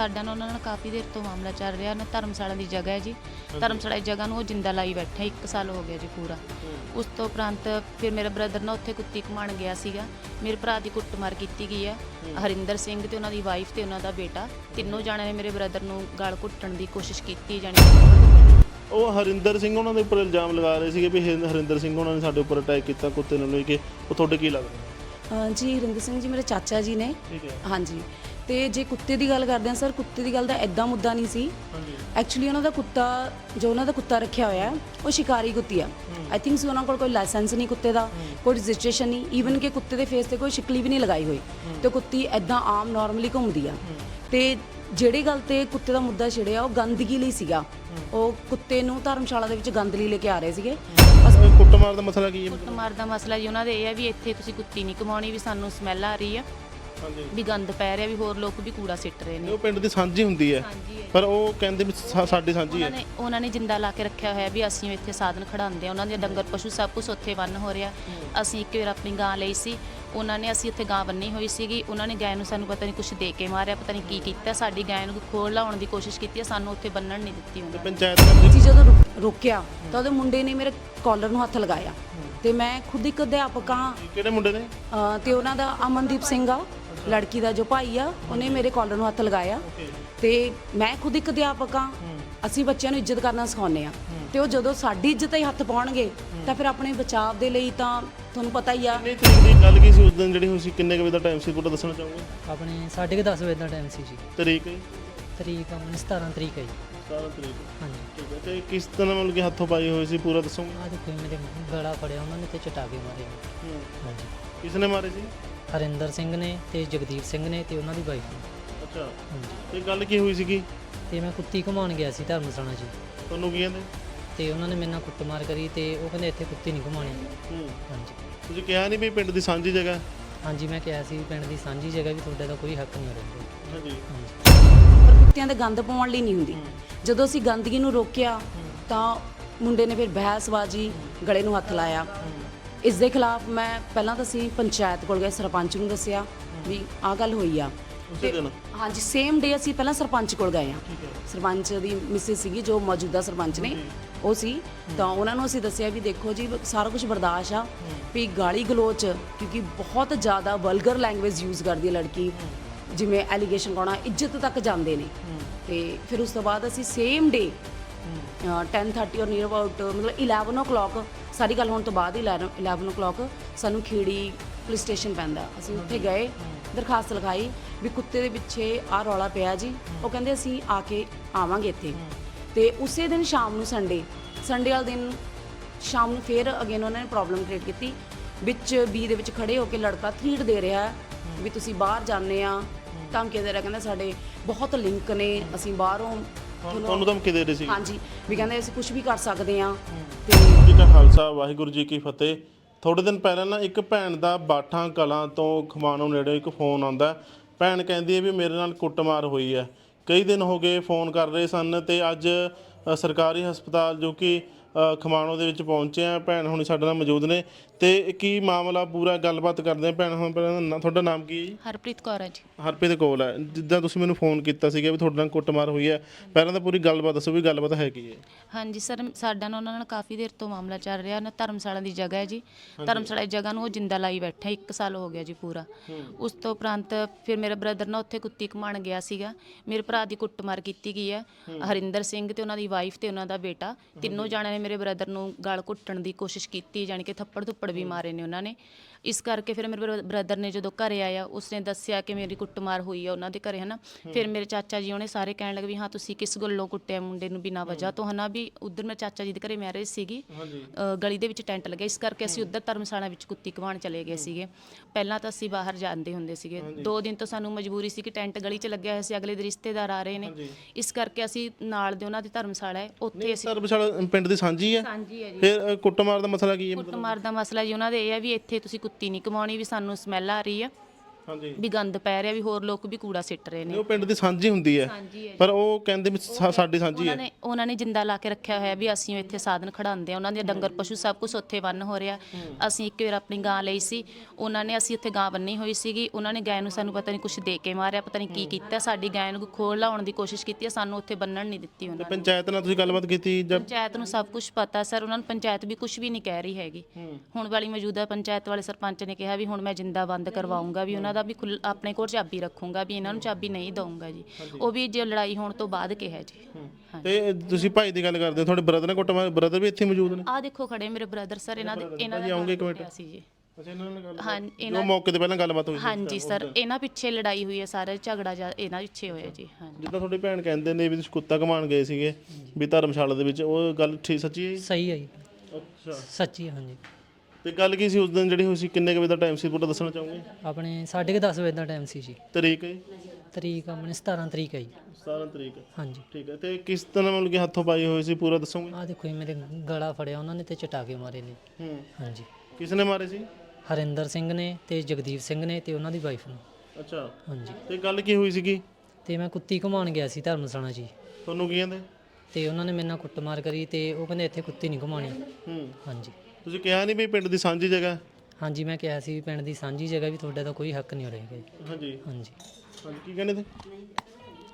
ਸਾਡਾ ਨਾ ਉਹਨਾਂ ਨਾਲ ਕਾਫੀ ਦੇਰ ਤੋਂ ਮਾਮਲਾ ਚੱਲ ਰਿਹਾ ਨਾ ਧਰਮਸ਼ਾਲਾ ਦੀ ਜਗ੍ਹਾ ਹੈ ਜੀ। ਧਰਮਸ਼ਾਲਾ ਦੀ ਜਗ੍ਹਾ ਨੂੰ ਉਹ ਜਿੰਦਾ ਲਾਈ ਬੈਠਾ 1 ਸਾਲ ਹੋ ਗਿਆ ਜੀ ਪੂਰਾ। ਉਸ ਤੋਂ ਉਪਰੰਤ ਫਿਰ ਮੇਰਾ ਬ੍ਰਦਰ ਨਾ ਉੱਥੇ ਕੁੱਤੀ ਘੁਮਾਣ ਗਿਆ ਸੀਗਾ। ਮੇਰੇ ਭਰਾ ਦੀ ਕੁੱਟਮਾਰ ਕੀਤੀ ਗਈ ਹੈ। ਹਰਿੰਦਰ ਸਿੰਘ ਤੇ ਉਹਨਾਂ ਦੀ ਵਾਈਫ ਤੇ ਉਹਨਾਂ ਦਾ ਬੇਟਾ। ਤਿੰਨੋਂ ਜਾਣਿਆਂ ਨੇ ਮੇਰੇ ਬ੍ਰਦਰ ਨੂੰ ਗਾਲ ਘੁੱਟਣ ਦੀ ਕੋਸ਼ਿਸ਼ ਕੀਤੀ ਜਾਣੀ ਉਹ ਹਰਿੰਦਰ ਸਿੰਘ ਉਹਨਾਂ ਦੇ ਉੱਪਰ ਇਲਜ਼ਾਮ ਲਗਾ ਰਹੇ ਸੀਗੇ ਵੀ ਹਰਿੰਦਰ ਸਿੰਘ ਉਹਨਾਂ ਨੇ ਸਾਡੇ ਉੱਪਰ ਅਟੈਕ ਕੀਤਾ ਕੁੱਤੇ ਨੂੰ ਲੈ ਕੇ। ਉਹ ਤੁਹਾਡੇ ਕੀ ਲੱਗਦਾ ਜੀ ਹਰਿੰਦਰ ਸਿੰਘ ਜੀ ਮੇਰੇ ਚਾਚਾ ਜੀ ਨੇ। ਹਾਂਜੀ। ਤੇ ਜੇ ਕੁੱਤੇ ਦੀ ਗੱਲ ਕਰਦੇ ਹਾਂ ਸਰ ਕੁੱਤੇ ਦੀ ਗੱਲ ਦਾ ਐਦਾਂ ਮੁੱਦਾ ਨਹੀਂ ਸੀ। ਹਾਂਜੀ। ਐਕਚੁਅਲੀ ਉਹਨਾਂ ਦਾ ਕੁੱਤਾ ਜੋ ਉਹਨਾਂ ਦਾ ਕੁੱਤਾ ਰੱਖਿਆ ਹੋਇਆ ਹੈ ਉਹ ਸ਼ਿਕਾਰੀ ਕੁੱਤੀ ਆ ਆਈ ਥਿੰਕ ਸੀ ਉਹਨਾਂ ਕੋਲ ਕੋਈ ਲਾਇਸੈਂਸ ਨਹੀਂ ਕੁੱਤੇ ਦਾ ਕੋਈ ਰਜਿਸਟ੍ਰੇਸ਼ਨ ਨਹੀਂ। ਈਵਨ ਕਿ ਕੁੱਤੇ ਦੇ ਫੇਸ ਤੇ ਕੋਈ ਸ਼ਿਕਲੀ ਵੀ ਨਹੀਂ ਲਗਾਈ ਹੋਈ। ਤੇ ਕੁੱਤੀ ਐਦਾਂ ਆਮ ਨਾਰਮਲੀ ਘੁੰਮਦੀ ਆ। ਤੇ ਜਿਹੜੀ ਗੱਲ ਤੇ ਕੁੱਤੇ ਦਾ ਮੁੱਦਾ ਛਿੜਿਆ ਉਹ ਗੰਦਗੀ ਲਈ ਸੀਗਾ। ਉਹ ਕੁੱਤੇ ਨੂੰ ਧਰਮਸ਼ਾਲਾ ਦੇ ਵਿੱਚ ਗੰਦ ਲਈ ਲੈ ਕੇ ਆ ਰਹੇ ਸੀਗੇ। ਬਸ ਇਹ ਕੁੱਟਮਾਰ ਦਾ ਮਸਲਾ ਕੀ ਹੈ? ਕੁੱਟਮਾਰ ਦਾ ਮਸਲਾ ਜੀ ਉਹਨਾਂ ਦੇ ਇਹ ਹੈ ਵੀ ਇੱਥੇ ਤੁਸੀਂ ਕੁੱਤੀ ਨਹੀਂ ਕਮਾਉਣੀ ਵੀ ਸਾਨੂੰ ਸਮੈਲ ਆ ਰਹੀ ਆ। ਹਾਂਜੀ। ਵੀ ਗੰਦ ਪੈ ਰਿਹਾ ਵੀ ਹੋਰ ਲੋਕ ਵੀ ਕੂੜਾ ਸਿੱਟ ਰਹੇ ਨੇ। ਉਹ ਪਿੰਡ ਦੀ ਸਾਂਝੀ ਹੁੰਦੀ ਹੈ। ਹਾਂਜੀ। ਪਰ ਉਹ ਕਹਿੰਦੇ ਵੀ ਸਾ- ਸਾਡੀ ਸਾਂਝੀ ਉਹਨਾਂ ਹੈ ਨੇ ਉਹਨਾਂ ਨੇ ਜਿੰਦਾ ਲਾ ਕੇ ਰੱਖਿਆ ਹੋਇਆ ਵੀ ਅਸੀਂ ਇੱਥੇ ਸਾਧਨ ਖੜਾਉਂਦੇ ਆ ਉਹਨਾਂ ਦੇ ਡੰਗਰ ਪਸ਼ੂ ਸਭ ਕੁਝ ਉੱਥੇ ਬੰਨ ਹੋ ਰਿਹਾ। ਅਸੀਂ ਇੱਕ ਵਾਰ ਆਪਣੀ ਗਾਂ ਲਈ ਸੀ। ਉਹਨਾਂ ਨੇ ਅਸੀਂ ਉੱਥੇ ਗਾਂ ਬੰਨੀ ਹੋਈ ਸੀਗੀ। ਉਹਨਾਂ ਨੇ ਗਾਂ ਨੂੰ ਸਾਨੂੰ ਪਤਾ ਨਹੀਂ ਕੁਝ ਦੇ ਕੇ ਮਾਰਿਆ ਪਤਾ ਨਹੀਂ ਕੀ ਕੀਤਾ। ਸਾਡੀ ਗਾਂ ਨੂੰ ਖੋਲ ਲਾਉਣ ਦੀ ਕੋਸ਼ਿਸ਼ ਕੀਤੀ ਹੈ, ਸਾਨੂੰ ਉੱਥੇ ਬੰਨਣ ਨਹੀਂ ਦਿੱਤੀ ਉਹਨਾਂ ਨੇ। ਪੰਚਾਇਤ ਕਰਦੇ ਸੀ ਜਦੋਂ ਰੁਕ- ਰੋਕਿਆ ਤਾਂ ਉਹਦੇ ਮੁੰਡੇ ਨੇ ਮੇਰੇ ਕਾਲਰ ਨੂੰ ਹੱਥ ਲਗਾਇਆ। ਤੇ ਮੈਂ ਖੁਦ ਇੱਕ ਅਧਿਆਪਕ ਹਾਂ। ਕਿਹੜੇ ਮੁੰਡੇ ਨੇ? ਅ, ਤੇ ਉਹਨਾਂ ਦਾ ਅਮਨਦੀਪ ਸਿੰਘ ਆ। ਲੜਕੀ ਦਾ ਜੋ ਭਾਈ ਆ ਉਹਨੇ ਮੇਰੇ ਕਾਲਰ ਨੂੰ ਹੱਥ ਲਗਾਇਆ ਤੇ ਮੈਂ ਖੁਦ ਇੱਕ ਅਧਿਆਪਕ ਹਾਂ ਅਸੀਂ ਬੱਚਿਆਂ ਨੂੰ ਇੱਜ਼ਤ ਕਰਨਾ ਸਿਖਾਉਂਦੇ ਆ। ਤੇ ਉਹ ਜਦੋਂ ਸਾਡੀ ਇੱਜ਼ਤ ਹੀ ਹੱਥ ਪਾਉਣਗੇ ਤਾਂ ਫਿਰ ਆਪਣੇ ਬਚਾਅ ਦੇ ਲਈ ਤਾਂ ਤੁਹਾਨੂੰ ਪਤਾ ਹੀ ਆ। ਕਿੰਨੇ ਤਰੀਕ ਦੀ ਗੱਲ ਕੀ ਸੀ ਉਸ ਦਿਨ ਜਿਹੜੀ ਹੋਈ ਸੀ ਕਿੰਨੇ ਕੁ ਵਜੇ ਦਾ ਟਾਈਮ ਸੀ ਪੂਰਾ ਦੱਸਣਾ ਚਾਹੋਗੇ? ਆਪਣੇ 10:30 ਵਜੇ ਦਾ ਟਾਈਮ ਸੀ ਜੀ। ਤਰੀਕ ਹੈ ਤਰੀਕ ਆਪਣੇ 17 ਤਰੀਕ ਹੈ ਜੀ। 17 ਤਰੀਕ। ਹਾਂਜੀ। ਠੀਕ ਹੈ ਤੇ ਕਿਸ ਤਰ੍ਹਾਂ ਮਤਲਬ ਕਿ ਹੱਥੋਂ ਪਾਈ ਹੋਈ ਸੀ ਪੂਰਾ ਦੱਸੋਗੇ? ਆਹ ਦੇਖੋ ਜੀ ਮੇਰੇ ਗਲਾ ਫੜਿਆ ਉਹਨਾਂ ਨੇ ਤੇ ਚਟਾਕੇ ਮਾਰੇ। ਜੀ। ਹਾਂਜੀ। ਕਿਸ ਨੇ ਮਾਰੇ ਸੀ? ਹਰਿੰਦਰ ਸਿੰਘ ਨੇ ਤੇ ਜਗਦੀਪ ਸਿੰਘ ਨੇ ਤੇ ਉਹਨਾਂ ਦੀ ਵਾਈਫ ਨੇ। ਅੱਛਾ। ਹਾਂਜੀ। ਤੇ ਗੱਲ ਕੀ ਹੋਈ ਸੀਗੀ? ਤੇ ਮੈਂ ਕੁੱਤੀ ਘੁਮਾਉਣ ਗਿਆ ਸੀ ਧਰਮਸਾਲਾ ਜੀ। ਤੁਹਾਨੂੰ ਕੀ ਕਹਿੰਦੇ? ਤੇ ਉਹਨਾਂ ਨੇ ਮੇਰੇ ਨਾਲ ਕੁੱਟਮਾਰ ਕਰੀ ਤੇ ਉਹ ਕਹਿੰਦੇ ਇੱਥੇ ਕੁੱਤੀ ਨਹੀਂ ਘੁਮਾਉਣੀ। ਹੂੰ। ਹਾਂਜੀ। ਤੁਸੀਂ ਕਿਹਾ ਨਹੀਂ ਵੀ ਪਿੰਡ ਦੀ ਸਾਂਝੀ ਜਗ੍ਹਾ? ਹਾਂਜੀ ਮੈਂ ਕਿਹਾ ਸੀ ਪਿੰਡ ਦੀ ਸਾਂਝੀ ਜਗ੍ਹਾ ਵੀ ਤੁਹਾਡੇ ਦਾ ਕੋਈ ਹੱਕ ਨਹੀਂ ਹੋਵੇਗਾ ਹਾਂਜੀ। ਹਾਂਜੀ। ਪਰ ਕੁੱਤਿਆਂ ਦੇ ਗੰਦ ਪਾਉਣ ਲਈ ਨਹੀਂ ਹੁੰਦੀ। ਜਦੋਂ ਅਸੀਂ ਗੰਦਗੀ ਨੂੰ ਰੋਕਿਆ ਤਾਂ ਮੁੰਡੇ ਨੇ ਫਿਰ ਬਹਿਸਬਾਜ਼ੀ ਗਲੇ ਨੂੰ ਹੱਥ ਲਾਇਆ। ਇਸ ਦੇ ਖਿਲਾਫ ਮੈਂ ਪਹਿਲਾਂ ਤਾਂ ਅਸੀਂ ਪੰਚਾਇਤ ਕੋਲ ਗਏ ਸਰਪੰਚ ਨੂੰ ਦੱਸਿਆ ਵੀ ਆਹ ਗੱਲ ਹੋਈ ਆ। ਉਸੇ ਦਿਨ? ਹਾਂਜੀ ਸੇਮ ਡੇ ਅਸੀਂ ਪਹਿਲਾਂ ਸਰਪੰਚ ਕੋਲ ਗਏ ਆ। ਸਰਪੰਚ ਦੀ ਮਿਸਿਸ ਸੀਗੀ ਜੋ ਮੌਜੂਦਾ ਸਰਪੰਚ ਨੇ ਉਹ ਸੀ। ਤਾਂ ਉਹਨਾਂ ਨੂੰ ਅਸੀਂ ਦੱਸਿਆ ਵੀ ਦੇਖੋ ਜੀ ਸਾਰਾ ਕੁਝ ਬਰਦਾਸ਼ਤ ਆ ਵੀ ਗਾਲੀ ਗਲੋਚ ਕਿਉਂਕਿ ਬਹੁਤ ਜ਼ਿਆਦਾ ਵਲਗਰ ਲੈਂਗੁਏਜ ਯੂਜ਼ ਕਰਦੀ ਹੈ ਲੜਕੀ। ਜਿਵੇਂ ਐਲੀਗੇਸ਼ਨ ਲਾਉਣਾ ਇੱਜ਼ਤ ਤੱਕ ਜਾਂਦੇ ਨੇ। ਤੇ ਫਿਰ ਉਸ ਤੋਂ ਬਾਅਦ ਅਸੀਂ ਸੇਮ ਡੇ 10:30 ਔਰ ਨੀਅਰ ਅਬਾਊਟ ਮਤਲਬ 11 o'clock ਸਾਰੀ ਗੱਲ ਹੋਣ ਤੋਂ ਬਾਅਦ ਹੀ 11 11 o'clock ਸਾਨੂੰ ਖੇੜੀ ਪੁਲਿਸ ਸਟੇਸ਼ਨ ਪੈਂਦਾ ਅਸੀਂ ਉੱਥੇ ਗਏ ਦਰਖਾਸਤ ਲਗਾਈ ਵੀ ਕੁੱਤੇ ਦੇ ਪਿੱਛੇ ਆ ਰੌਲਾ ਪਿਆ ਜੀ ਉਹ ਕਹਿੰਦੇ ਅਸੀਂ ਆ ਕੇ ਆਵਾਂਗੇ ਇੱਥੇ ਤੇ ਉਸੇ ਦਿਨ ਸ਼ਾਮ ਨੂੰ ਸੰਡੇ ਸੰਡੇ ਵਾਲੇ ਦਿਨ ਸ਼ਾਮ ਨੂੰ ਫੇਰ ਅਗੇਨ ਉਹਨਾਂ ਨੇ ਪ੍ਰੋਬਲਮ ਕ੍ਰੀਏਟ ਕੀਤੀ ਵਿੱਚ ਬੀ ਦੇ ਵਿੱਚ ਖੜੇ ਹੋ ਕੇ ਲੜਕਾ ਥ੍ਰੀਟ ਦੇ ਰਿਹਾ ਵੀ ਤੁਸੀਂ ਬਾਹਰ ਜਾਂਦੇ ਆ ਧਮਕੀ ਦੇ ਰਿਹਾ ਕਹਿੰਦਾ ਸਾਡੇ ਬਹੁਤ ਲਿੰਕ ਨੇ ਅਸੀਂ ਬਾਹਰੋਂ ਤੁਹਾਨੂੰ ਤੁਹਾਨੂੰ ਧਮਕੀ ਦੇ ਰਹੇ ਸੀ? ਹਾਂਜੀ ਵੀ ਕਹਿੰਦੇ ਅਸੀਂ ਕੁਝ ਵੀ ਕਰ ਸਕਦੇ ਆ ਤੇ ਜੀ ਕਾ ਖਾਲਸਾ ਵਾਹਿਗੁਰੂ ਜੀ ਕੀ ਫਤਿਹ। ਥੋੜੇ ਦਿਨ ਪਹਿਲਾਂ ਨਾ ਇੱਕ ਭੈਣ ਦਾ ਬਾਠਾਂ ਕਲਾਂ ਤੋਂ ਖਮਾਣੋਂ ਨੇੜੇ ਇੱਕ ਫੋਨ ਆਉਂਦਾ ਭੈਣ ਕਹਿੰਦੀ ਹੈ ਵੀ ਮੇਰੇ ਨਾਲ ਕੁੱਟਮਾਰ ਹੋਈ ਹੈ। ਕਈ ਦਿਨ ਹੋ ਗਏ ਫੋਨ ਕਰ ਰਹੇ ਸਨ ਤੇ ਅੱਜ ਅ, ਸਰਕਾਰੀ ਹਸਪਤਾਲ ਜੋ ਕਿ ਖਮਾਣੋਂ ਦੇ ਵਿੱਚ ਪਹੁੰਚੇ ਆ ਭੈਣ ਹੁਣੀ ਸਾਡੇ ਨਾਲ ਮੌਜੂਦ ਨੇ। ਤੇ ਕੀ ਮਾਮਲਾ ਪੂਰਾ ਗੱਲਬਾਤ ਕਰਦੇ ਆ ਭੈਣ ਹੁਣ ਪਹਿਲਾਂ ਨਾ- ਤੁਹਾਡਾ ਨਾਮ ਕੀ ਹੈ ਜੀ? ਹਰਪ੍ਰੀਤ ਕੌਰ ਹੈ ਜੀ। ਹਰਪ੍ਰੀਤ ਕੋਲ ਹੈ। ਜਿੱਦਾਂ ਤੁਸੀਂ ਮੈਨੂੰ ਫੋਨ ਕੀਤਾ ਸੀਗਾ ਵੀ ਤੁਹਾਡੇ ਨਾਲ ਕੁੱਟਮਾਰ ਹੋਈ ਹੈ ਪਹਿਲਾਂ ਤਾਂ ਪੂਰੀ ਗੱਲਬਾਤ ਦੱਸੋ ਵੀ ਗੱਲਬਾਤ ਹੈ ਕੀ ਹੈ। ਹਾਂਜੀ ਸਰ ਸਾਡਾ ਨਾ ਉਹਨਾਂ ਨਾਲ ਕਾਫੀ ਦੇਰ ਤੋਂ ਮਾਮਲਾ ਚੱਲ ਰਿਹਾ ਨਾ ਧਰਮਸ਼ਾਲਾ ਦੀ ਜਗ੍ਹਾ ਹੈ ਜੀ। ਧਰਮਸ਼ਾਲਾ ਦੀ ਜਗ੍ਹਾ ਨੂੰ ਉਹ ਜਿੰਦਾ ਲਾਈ ਬੈਠਾ 1 ਸਾਲ ਹੋ ਗਿਆ ਜੀ ਪੂਰਾ। ਉਸ ਤੋਂ ਉਪਰੰਤ ਫਿਰ ਮੇਰਾ ਬ੍ਰਦਰ ਨਾ ਉੱਥੇ ਕੁੱਤੀ ਘੁਮਾਣ ਗਿਆ ਸੀਗਾ। ਮੇਰੇ ਭਰਾ ਦੀ ਕੁੱਟਮਾਰ ਕੀਤੀ ਗਈ ਹੈ। ਹਰਿੰਦਰ ਸਿੰਘ ਤੇ ਉਹਨਾਂ ਦੀ ਵਾਈਫ ਤੇ ਉਹਨਾਂ ਦਾ ਬੇਟਾ। ਤਿੰਨੋਂ ਜਾਣਿਆਂ ਨੇ ਮੇਰੇ ਬ੍ਰਦਰ ਨੂੰ ਗਾਲ ਘੁੱਟਣ ਦੀ ਕੋਸ਼ਿਸ਼ ਕੀਤੀ ਜਾਣੀ ਕਿ ਥੱਪੜ ਥੁੱਪੜ ਵੀ ਮਾਰੇ ਨੇ ਉਹਨਾਂ ਨੇ। ਇਸ ਕਰਕੇ ਫਿਰ ਮੇਰੇ ਬ੍ਰਦਰ ਨੇ ਜਦੋਂ ਘਰੇ ਆਇਆ ਉਸਨੇ ਦੱਸਿਆ ਕਿ ਮੇਰੀ ਕੁੱਟਮਾਰ ਹੋਈ ਆ ਉਹਨਾਂ ਦੇ ਘਰੇ ਹਨਾ। ਫਿਰ ਮੇਰੇ ਚਾਚਾ ਜੀ ਉਹਨੇ ਸਾਰੇ ਕਹਿਣ ਲੱਗੇ ਵੀ ਹਾਂ ਤੁਸੀਂ ਕਿਸ ਗੱਲੋਂ ਕੁੱਟਿਆ ਮੁੰਡੇ ਨੂੰ ਬਿਨਾਂ ਵਜ੍ਹਾ ਤੋਂ? ਹਨਾ ਵੀ ਉਧਰ ਮੇਰੇ ਚਾਚਾ ਜੀ ਦੇ ਘਰੇ ਮੈਰਿਜ ਸੀਗੀ। ਅ, ਗਲੀ ਦੇ ਵਿੱਚ ਟੈਂਟ ਲੱਗਿਆ। ਇਸ ਕਰਕੇ ਅਸੀਂ ਉਧਰ ਧਰਮਸ਼ਾਲਾ ਵਿੱਚ ਕੁੱਤੀ ਘਵਾਣ ਚਲੇ ਗਏ ਸੀਗੇ। ਪਹਿਲਾਂ ਤਾਂ ਅਸੀਂ ਬਾਹਰ ਜਾਂਦੇ ਹੁੰਦੇ ਸੀਗੇ। ਦੋ ਦਿਨ ਤੋਂ ਸਾਨੂੰ ਮਜਬੂਰੀ ਸੀ ਕਿ ਟੈਂਟ ਗਲੀ 'ਚ ਲੱਗਿਆ ਹੋਇਆ ਸੀ। ਅਗਲੇ ਦੇ ਰਿਸ਼ਤੇਦਾਰ ਆ ਰਹੇ ਨੇ। ਇਸ ਕਰਕੇ ਅਸੀਂ ਨਾਲ ਦੇ ਉਹਨਾਂ ਦੀ ਧਰਮਸ਼ਾਲਾ ਹੈ। ਉੱਥੇ ਅਸੀਂ ਸਰਬਸ਼ਾਲਾ ਪਿੰਡ ਦੀ ਸਾਂਝੀ ਹੈ ਸਾਂਝੀ ਹੈ ਜੀ। ਫਿਰ ਅ, ਕੁੱਟਮਾਰ ਦਾ ਮਸਲਾ ਕੀ ਹੈ? ਕੁੱਟਮਾਰ ਦਾ ਮਸਲਾ ਜੀ ਉਹਨਾਂ ਦੇ ਇਹ ਹੈ ਵੀ ਇੱਥੇ ਤੁਸੀਂ ਕੁੱਤੀ ਨਹੀਂ ਕਮਾਉਣੀ ਵੀ ਸਾਨੂੰ ਸਮੈਲ ਆ ਰਹੀ ਆ। ਹਾਂਜੀ। ਵੀ ਗੰਦ ਪੈ ਰਿਹਾ ਵੀ ਹੋਰ ਲੋਕ ਵੀ ਕੂੜਾ ਸਿੱਟ ਰਹੇ ਨੇ। ਉਹ ਪਿੰਡ ਦੀ ਸਾਂਝੀ ਹੁੰਦੀ ਹੈ। ਸਾਂਝੀ ਹੈ ਪਰ ਉਹ ਕਹਿੰਦੇ ਵੀ ਸਾ- ਸਾਡੀ ਸਾਂਝੀ ਉਹਨਾਂ ਹੈ ਨੇ ਉਹਨਾਂ ਨੇ ਜਿੰਦਾ ਲਾ ਕੇ ਰੱਖਿਆ ਹੋਇਆ ਵੀ ਅਸੀਂ ਇੱਥੇ ਸਾਧਨ ਖੜਾਉਂਦੇ ਆ ਉਹਨਾਂ ਦੇ ਡੰਗਰ ਪਸ਼ੂ ਸਭ ਕੁਝ ਉੱਥੇ ਬੰਨ ਹੋ ਰਿਹਾ। ਅਸੀਂ ਇੱਕ ਵਾਰ ਆਪਣੀ ਗਾਂ ਲਈ ਸੀ। ਉਹਨਾਂ ਨੇ ਅਸੀਂ ਉੱਥੇ ਗਾਂ ਬੰਨੀ ਹੋਈ ਸੀਗੀ। ਉਹਨਾਂ ਨੇ ਗਾਂ ਨੂੰ ਸਾਨੂੰ ਪਤਾ ਨਹੀਂ ਕੁਝ ਦੇ ਕੇ ਮਾਰਿਆ ਪਤਾ ਨਹੀਂ ਕੀ ਕੀਤਾ। ਸਾਡੀ ਗਾਂ ਨੂੰ ਖੋਲ ਲਾਉਣ ਦੀ ਕੋਸ਼ਿਸ਼ ਕੀਤੀ ਹੈ, ਸਾਨੂੰ ਉੱਥੇ ਬੰਨਣ ਨਹੀਂ ਦਿੱਤੀ ਉਹਨਾਂ ਨੇ। ਪੰਚਾਇਤ ਨਾਲ ਤੁਸੀਂ ਗੱਲਬਾਤ ਕੀਤੀ ਜਦ ਪੰਚਾਇਤ ਨੂੰ ਸਭ ਕੁਝ ਪਤਾ ਸਰ। ਉਹਨਾਂ ਨੂੰ ਪੰਚਾਇਤ ਵੀ ਕੁਝ ਵੀ ਨਹੀਂ ਕਹਿ ਰਹੀ ਹੈਗੀ। ਹੁਣ ਵਾਲੀ ਮੌਜੂਦਾ ਪੰਚਾਇਤ ਵਾਲੇ ਸਰਪੰਚ ਨੇ ਕਿਹਾ ਵੀ ਹੁਣ ਮੈਂ ਜਿੰਦਾ ਬੰਦ ਕਰਵਾਉਂਗਾ ਵੀ ਉਹਨਾਂ ਦਾ ਵੀ ਆਪਣੇ ਕੋਲ ਚਾਬੀ ਰੱਖੂੰਗਾ ਵੀ ਇਹਨਾਂ ਨੂੰ ਚਾਬੀ ਨਹੀਂ ਦਊਂਗਾ ਜੀ। ਉਹ ਵੀ ਜੇ ਲੜਾਈ ਹੋਣ ਤੋਂ ਬਾਅਦ ਕਿਹਾ ਜੀ। ਤੇ ਤੁਸੀਂ ਭਾਈ ਦੀ ਗੱਲ ਕਰਦੇ ਹੋ ਤੁਹਾਡੇ ਬ੍ਰਦਰ ਨੇ ਕੁੱਟਮਾਰ ਬ੍ਰਦਰ ਵੀ ਇੱਥੇ ਮੌਜੂਦ ਨੇ? ਆਹ ਦੇਖੋ ਖੜੇ ਮੇਰੇ ਬ੍ਰਦਰ ਸਰ ਇਹਨਾਂ ਦੇ ਇਹਨਾਂ ਦਾ ਆਉਂਗੇ ਇੱਕ ਮਿੰਟ। ਸੀ ਜੀ। ਅੱਛਾ ਇਹਨਾਂ ਨਾਲ ਗੱਲ ਹਾਂ ਉਹ ਇਹਨਾਂ ਮੌਕੇ ਤੇ ਪਹਿਲਾਂ ਗੱਲਬਾਤ ਹੋਈ ਸੀ। ਹਾਂਜੀ ਸਰ ਇਹਨਾਂ ਪਿੱਛੇ ਲੜਾਈ ਹੋਈ ਹੈ ਸਾਰੇ ਝਗੜਾ ਜਾ ਇਹਨਾਂ ਪਿੱਛੇ ਹੋਇਆ ਜੀ ਹਾਂਜੀ। ਜਿੱਦਾਂ ਤੁਹਾਡੀ ਭੈਣ ਕਹਿੰਦੇ ਨੇ ਵੀ ਤੁਸੀਂ ਕੁੱਤਾ ਘਮਾਣ ਗਏ ਸੀਗੇ ਵੀ ਧਰਮਸ਼ਾਲਾ ਦੇ ਵਿੱਚ ਉਹ ਗੱਲ ਠੀਕ ਸੱਚੀ ਹੈ ਜੀ? ਸਹੀ ਹੈ ਜੀ। ਅੱਛਾ। ਸੱਚੀ ਹੈ ਹਾਂਜੀ। ਤੇ ਗੱਲ ਕੀ ਸੀ ਉਸ ਦਿਨ ਜਿਹੜੀ ਹੋਈ ਸੀ? ਕਿੰਨੇ ਕੁ ਵਜੇ ਦਾ ਟਾਈਮ ਸੀ? ਪੂਰਾ ਦੱਸਣਾ ਚਾਹੋਗੇ? ਆਪਣੇ 10:30 ਵਜੇ ਦਾ ਟਾਈਮ ਸੀ ਜੀ। ਤਰੀਕ ਹੈ ਤਰੀਕ ਆਪਣੇ 17 ਤਰੀਕ ਹੈ ਜੀ। 17 ਤਰੀਕ ਹਾਂਜੀ। ਠੀਕ ਹੈ ਤੇ ਕਿਸ ਤਰ੍ਹਾਂ ਮਤਲਬ ਕਿ ਹੱਥੋਂ ਪਾਈ ਹੋਈ ਸੀ? ਪੂਰਾ ਦੱਸੋਗੇ? ਆਹ ਦੇਖੋ ਮੇਰੇ ਗਲਾ ਫੜਿਆ ਉਹਨਾਂ ਨੇ ਤੇ ਚਟਾਕੇ ਮਾਰੇ ਨੇ। ਹੂੰ। ਹਾਂਜੀ। ਕਿਸ ਨੇ ਮਾਰੇ ਸੀ? ਹਰਿੰਦਰ ਸਿੰਘ ਨੇ ਤੇ ਜਗਦੀਪ ਸਿੰਘ ਨੇ ਤੇ ਉਹਨਾਂ ਦੀ ਵਾਈਫ ਨੂੰ। ਅੱਛਾ। ਹਾਂਜੀ। ਤੇ ਗੱਲ ਕੀ ਹੋਈ ਸੀਗੀ? ਤੇ ਮੈਂ ਕੁੱਤੀ ਘੁਮਾਉਣ ਗਿਆ ਸੀ ਧਰਮਸਾਲਾ ਜੀ। ਤੁਹਾਨੂੰ ਕੀ ਕਹਿੰਦੇ? ਤੇ ਉਹਨਾਂ ਨੇ ਮੇਰੇ ਨਾਲ ਕੁੱਟਮਾਰ ਕਰੀ ਤੇ ਉਹ ਕਹਿੰਦੇ ਇੱਥੇ ਕੁੱਤੀ ਨਹੀਂ ਘੁਮਾਉਣੀ। ਹੂੰ। ਹਾਂਜੀ। ਤੁਸੀਂ ਕਿਹਾ ਨਹੀਂ ਵੀ ਪਿੰਡ ਦੀ ਸਾਂਝੀ ਜਗ੍ਹਾ? ਹੈ? ਹਾਂਜੀ ਮੈਂ ਕਿਹਾ ਸੀ ਵੀ ਪਿੰਡ ਦੀ ਸਾਂਝੀ ਜਗ੍ਹਾ ਵੀ ਤੁਹਾਡੇ ਦਾ ਕੋਈ ਹੱਕ ਨਹੀਂ ਹੋ ਰਹੇਗਾ ਜੀ। ਹਾਂਜੀ। ਹਾਂਜੀ। ਹਾਂਜੀ ਕੀ ਕਹਿੰਦੇ ਤੇ?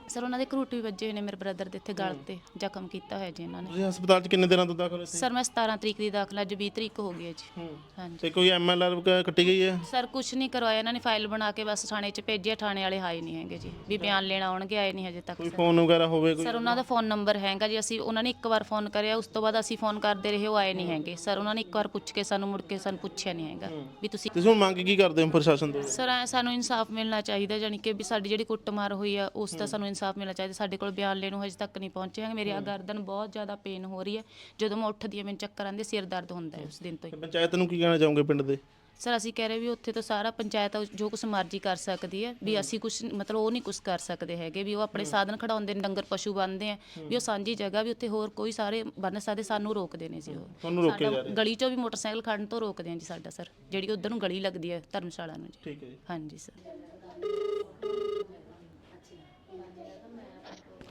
ਸਰ ਉਹਨਾਂ ਦੇ ਕਰੂਟ ਵੀ ਵੱਜੇ ਹੋਏ ਨੇ ਮੇਰੇ ਬ੍ਰਦਰ ਦੇ ਇੱਥੇ ਗਲ ਤੇ ਜ਼ਖਮ ਕੀਤਾ ਹੋਇਆ ਜੀ ਇਹਨਾਂ ਨੇ। ਤੁਸੀਂ ਹਸਪਤਾਲ 'ਚ ਕਿੰਨੇ ਦਿਨਾਂ ਤੋਂ ਦਾਖਲ ਹੋ ਸੀ? ਸਰ ਮੈਂ 17 ਤਰੀਕ ਦੀ ਦਾਖਲਾ ਅੱਜ 20 ਤਰੀਕ ਹੋ ਗਈ ਹੈ ਜੀ। ਹੂੰ। ਹਾਂਜੀ। ਤੇ ਕੋਈ ਐਮਐਲਆਰ ਕੱਟੀ ਗਈ ਹੈ? ਸਰ ਕੁਝ ਨਹੀਂ ਕਰਵਾਇਆ ਇਹਨਾਂ ਨੇ ਫਾਈਲ ਬਣਾ ਕੇ ਬਸ ਥਾਣੇ 'ਚ ਭੇਜਿਆ ਥਾਣੇ ਵਾਲੇ ਆਏ ਨਹੀਂ ਹੈਗੇ ਜੀ। ਵੀ ਬਿਆਨ ਲੈਣ ਆਉਣਗੇ ਆਏ ਨਹੀਂ ਹਜੇ ਤੱਕ ਕੋਈ ਸਰ। ਫੋਨ ਵਗੈਰਾ ਹੋਵੇ ਕੋਈ? ਸਰ ਉਹਨਾਂ ਦਾ ਫੋਨ ਨੰਬਰ ਹੈਗਾ ਜੀ ਅਸੀਂ ਉਹਨਾਂ ਨੇ ਇੱਕ ਵਾਰ ਫੋਨ ਕਰਿਆ ਉਸ ਤੋਂ ਬਾਅਦ ਅਸੀਂ ਫੋਨ ਕਰਦੇ ਰਹੇ ਉਹ ਆਏ ਨਹੀਂ ਹੈਗੇ। ਸਰ ਉਹਨਾਂ ਨੇ ਇੱਕ ਵਾਰ ਪੁੱਛ ਕੇ ਸਾਨੂੰ ਮੁੜ ਕੇ ਸਾਨੂੰ ਪੁੱਛਿਆ ਨਹੀਂ ਹੈਗਾ ਵੀ ਤੁਸੀਂ ਤੁਸੀਂ ਹੁਣ ਮੰਗ ਕੀ ਕਰਦੇ ਹੋ ਪ੍ਰਸ਼ਾਸਨ ਤੋਂ? ਸਰ ਐਂ ਸਾਨੂੰ ਇਨਸਾਫ ਮਿਲਣਾ ਚਾਹੀਦਾ ਜਾਨੀ ਕਿ ਵੀ ਸਾਡੀ ਜਿਹੜੀ ਕੁੱਟਮਾਰ ਹੋਈ ਆ ਉਸ ਦਾ ਸਾਨੂੰ ਇਨਸਾਫ ਮਿਲਣਾ ਚਾਹੀਦਾ। ਸਾਡੇ ਕੋਲ ਬਿਆਨ ਲੈਣ ਨੂੰ ਹਜੇ ਤੱਕ ਨਹੀਂ ਪਹੁੰਚੇ ਹੈਗੇ। ਮੇਰੀ ਆ ਗਰਦਨ ਬਹੁਤ ਜ਼ਿਆਦਾ ਪੇਨ ਹੋ ਰਹੀ ਹੈ। ਜਦੋਂ ਮੈਂ ਉੱਠਦੀ ਹਾਂ ਮੈਨੂੰ ਚੱਕਰ ਆਉਂਦੇ ਸਿਰ ਦਰਦ ਹੁੰਦਾ ਹੈ ਉਸ ਦਿਨ ਤੋਂ ਹੀ। ਪੰਚਾਇਤ ਨੂੰ ਕੀ ਕਹਿਣਾ ਚਾਹੋਗੇ ਪਿੰਡ ਦੇ? ਸਰ ਅਸੀਂ ਕਹਿ ਰਹੇ ਵੀ ਉੱਥੇ ਤਾਂ ਸਾਰਾ ਪੰਚਾਇਤ ਜੋ ਕੁਛ ਮਰਜ਼ੀ ਕਰ ਸਕਦੀ ਹੈ। ਵੀ ਅਸੀਂ ਕੁਛ ਮਤਲਬ ਉਹ ਨਹੀਂ ਕੁਛ ਕਰ ਸਕਦੇ ਹੈਗੇ ਵੀ ਉਹ ਆਪਣੇ ਸਾਧਨ ਖੜਾਉਂਦੇ ਨੇ ਡੰਗਰ ਪਸ਼ੂ ਬੰਨਦੇ ਆ। ਵੀ ਉਹ ਸਾਂਝੀ ਜਗ੍ਹਾ ਵੀ ਉੱਥੇ ਹੋਰ ਕੋਈ ਸਾਰੇ ਬੰਨ ਸਕਦੇ ਸਾਨੂੰ ਰੋਕਦੇ ਨੇ ਜੀ ਉਹ। ਤੁਹਾਨੂੰ ਜਾ ਗਲੀ ਚੋਂ ਵੀ ਮੋਟਰਸਾਈਕਲ ਖੜਨ ਤੋਂ ਰੋਕਦੇ ਆ ਜੀ ਸਾਡਾ ਸਰ। ਜਿਹੜੀ ਉਧਰ ਨੂੰ ਗਲੀ ਲੱਗਦੀ ਹੈ ਧਰਮਸ਼ਾਲਾ ਨੂੰ ਜੀ। ਠੀਕ ਹੈ ਜੀ। ਹਾਂਜੀ ਸਰ।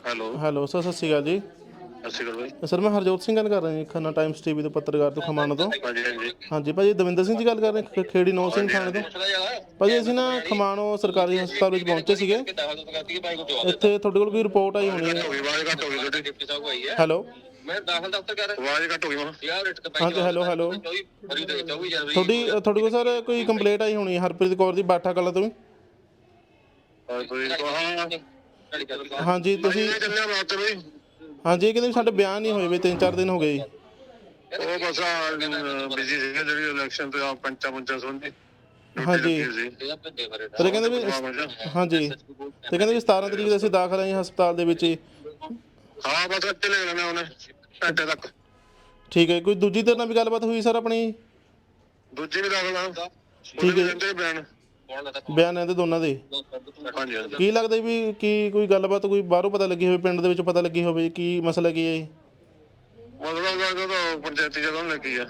ਹੈਲੋ। ਹੈਲੋ ਸਰ ਸਤਿ ਸ਼੍ਰੀ ਅਕਾਲ ਜੀ। ਸਤਿ ਸ਼੍ਰੀ ਅਕਾਲ ਬਾਈ। ਸਰ ਮੈਂ ਹਰਜੋਤ ਸਿੰਘ ਗੱਲ ਕਰ ਰਿਹਾ ਜੀ ਖੰਨਾ ਟਾਈਮਸ ਟੀਵੀ ਤੋਂ ਪੱਤਰਕਾਰ ਤੋਂ ਖਮਾਣੋ ਤੋਂ। ਹਾਂਜੀ ਹਾਂਜੀ। ਹਾਂਜੀ ਭਾਜੀ ਦਵਿੰਦਰ ਸਿੰਘ ਜੀ ਗੱਲ ਕਰ ਰਹੇ ਖ- ਖੇੜੀ ਨੌ ਸਿੰਘ ਥਾਣੇ ਤੋਂ। ਭਾਜੀ ਅਸੀਂ ਨਾ ਖਮਾਣੋ ਸਰਕਾਰੀ ਹਸਪਤਾਲ ਵਿੱਚ ਪਹੁੰਚੇ ਸੀਗੇ। ਇੱਥੇ ਤੁਹਾਡੇ ਕੋਲ ਕੋਈ ਰਿਪੋਰਟ ਆਈ ਹੋਣੀ ਹੈ? ਹੋ ਗਈ ਆਵਾਜ਼ ਘੱਟ ਹੋ ਗਈ ਤੁਹਾਡੀ। ਡਿਪਟੀ ਸਾਹਿਬ ਆਈ ਹੈ ਹੈਲੋ। ਮੈਂ ਦਾਖਲ ਦਫ਼ਤਰ ਕਰ ਆਵਾਜ਼ ਘੱਟ ਹੋ ਗਈ ਮਾਂ ਯਾਰ ਰਿਟਕ ਹਾਂਜੀ ਹੈਲੋ ਹੈਲੋ। 24 ਫਰੀ ਦੇ 24 ਜਨਵਰੀ ਤੁਹਾਡੀ ਤੁਹਾਡੇ ਕੋਲ ਸਰ ਕੋਈ ਕੰਪਲੇਂਟ ਆਈ ਹੋਣੀ ਹੈ? ਹਰਪ੍ਰੀਤ ਕੌਰ ਦੀ ਬਾਠਾ ਕਲਾ ਤੋਂ ਵੀ? ਹਾਂ ਕੋਈ ਹਾਂ। ਹਾਂਜੀ ਤੁਸੀਂ ਇਹ ਚੱਲਿਆ ਬਾਤ ਤੇ ਬਈ? ਹਾਂਜੀ ਇਹ ਕਹਿੰਦੇ ਵੀ ਸਾਡੇ ਬਿਆਨ ਨਹੀਂ ਹੋਏ ਵੀ ਤਿੰਨ ਚਾਰ ਦਿਨ ਹੋ ਗਏ ਜੀ। ਉਹ ਬਸ ਬਿਜ਼ੀ ਸੀਗਾ ਜਿਹੜੀ ਇਲੈਕਸ਼ਨ ਤੇ ਆ ਪੰਚਾ ਪੰਚਾ ਸੰਬੰਧੀ ਹਾਂਜੀ। ਸੀ। ਇਹ ਕਹਿੰਦੇ ਵੀ ਹਾਂਜੀ। ਤੇ ਕਹਿੰਦੇ ਵੀ 17 ਤਰੀਕ ਦੇ ਅਸੀਂ ਦਾਖਲ ਆਏ ਹਸਪਤਾਲ ਦੇ ਵਿੱਚ ਹੀ। ਹਾਂ ਬਸ ਇੱਥੇ ਲੈ ਲੈਣਾ ਉਹਨੇ ਘੰਟੇ ਤੱਕ। ਠੀਕ ਹੈ ਕੋਈ ਦੂਜੀ ਤਰ੍ਹਾਂ ਨਾਲ ਵੀ ਗੱਲਬਾਤ ਹੋਈ ਸਰ ਆਪਣੀ? ਦੂਜੀ ਵੀ ਦਾਖਲ ਆ। ਠੀਕ ਹੈ। ਕਹਿੰਦੇ ਬਿਆਨ ਬਿਆਨ ਇਹਦੇ ਦੋਨਾਂ ਦੇ। ਹਾਂਜੀ ਹਾਂਜੀ। ਕੀ ਲੱਗਦਾ ਵੀ ਕੀ ਕੋਈ ਗੱਲਬਾਤ ਕੋਈ ਬਾਹਰੋਂ ਪਤਾ ਲੱਗੀ ਹੋਵੇ ਪਿੰਡ ਦੇ ਵਿੱਚ ਪਤਾ ਲੱਗੀ ਹੋਵੇ ਕੀ ਮਸਲਾ ਕੀ ਹੈ ਇਹ? ਮਤਲਬ ਦਾ ਤਾਂ ਪੰਚਾਇਤੀ ਜਗ੍ਹਾ ਨੂੰ ਲੱਗੀ ਆ।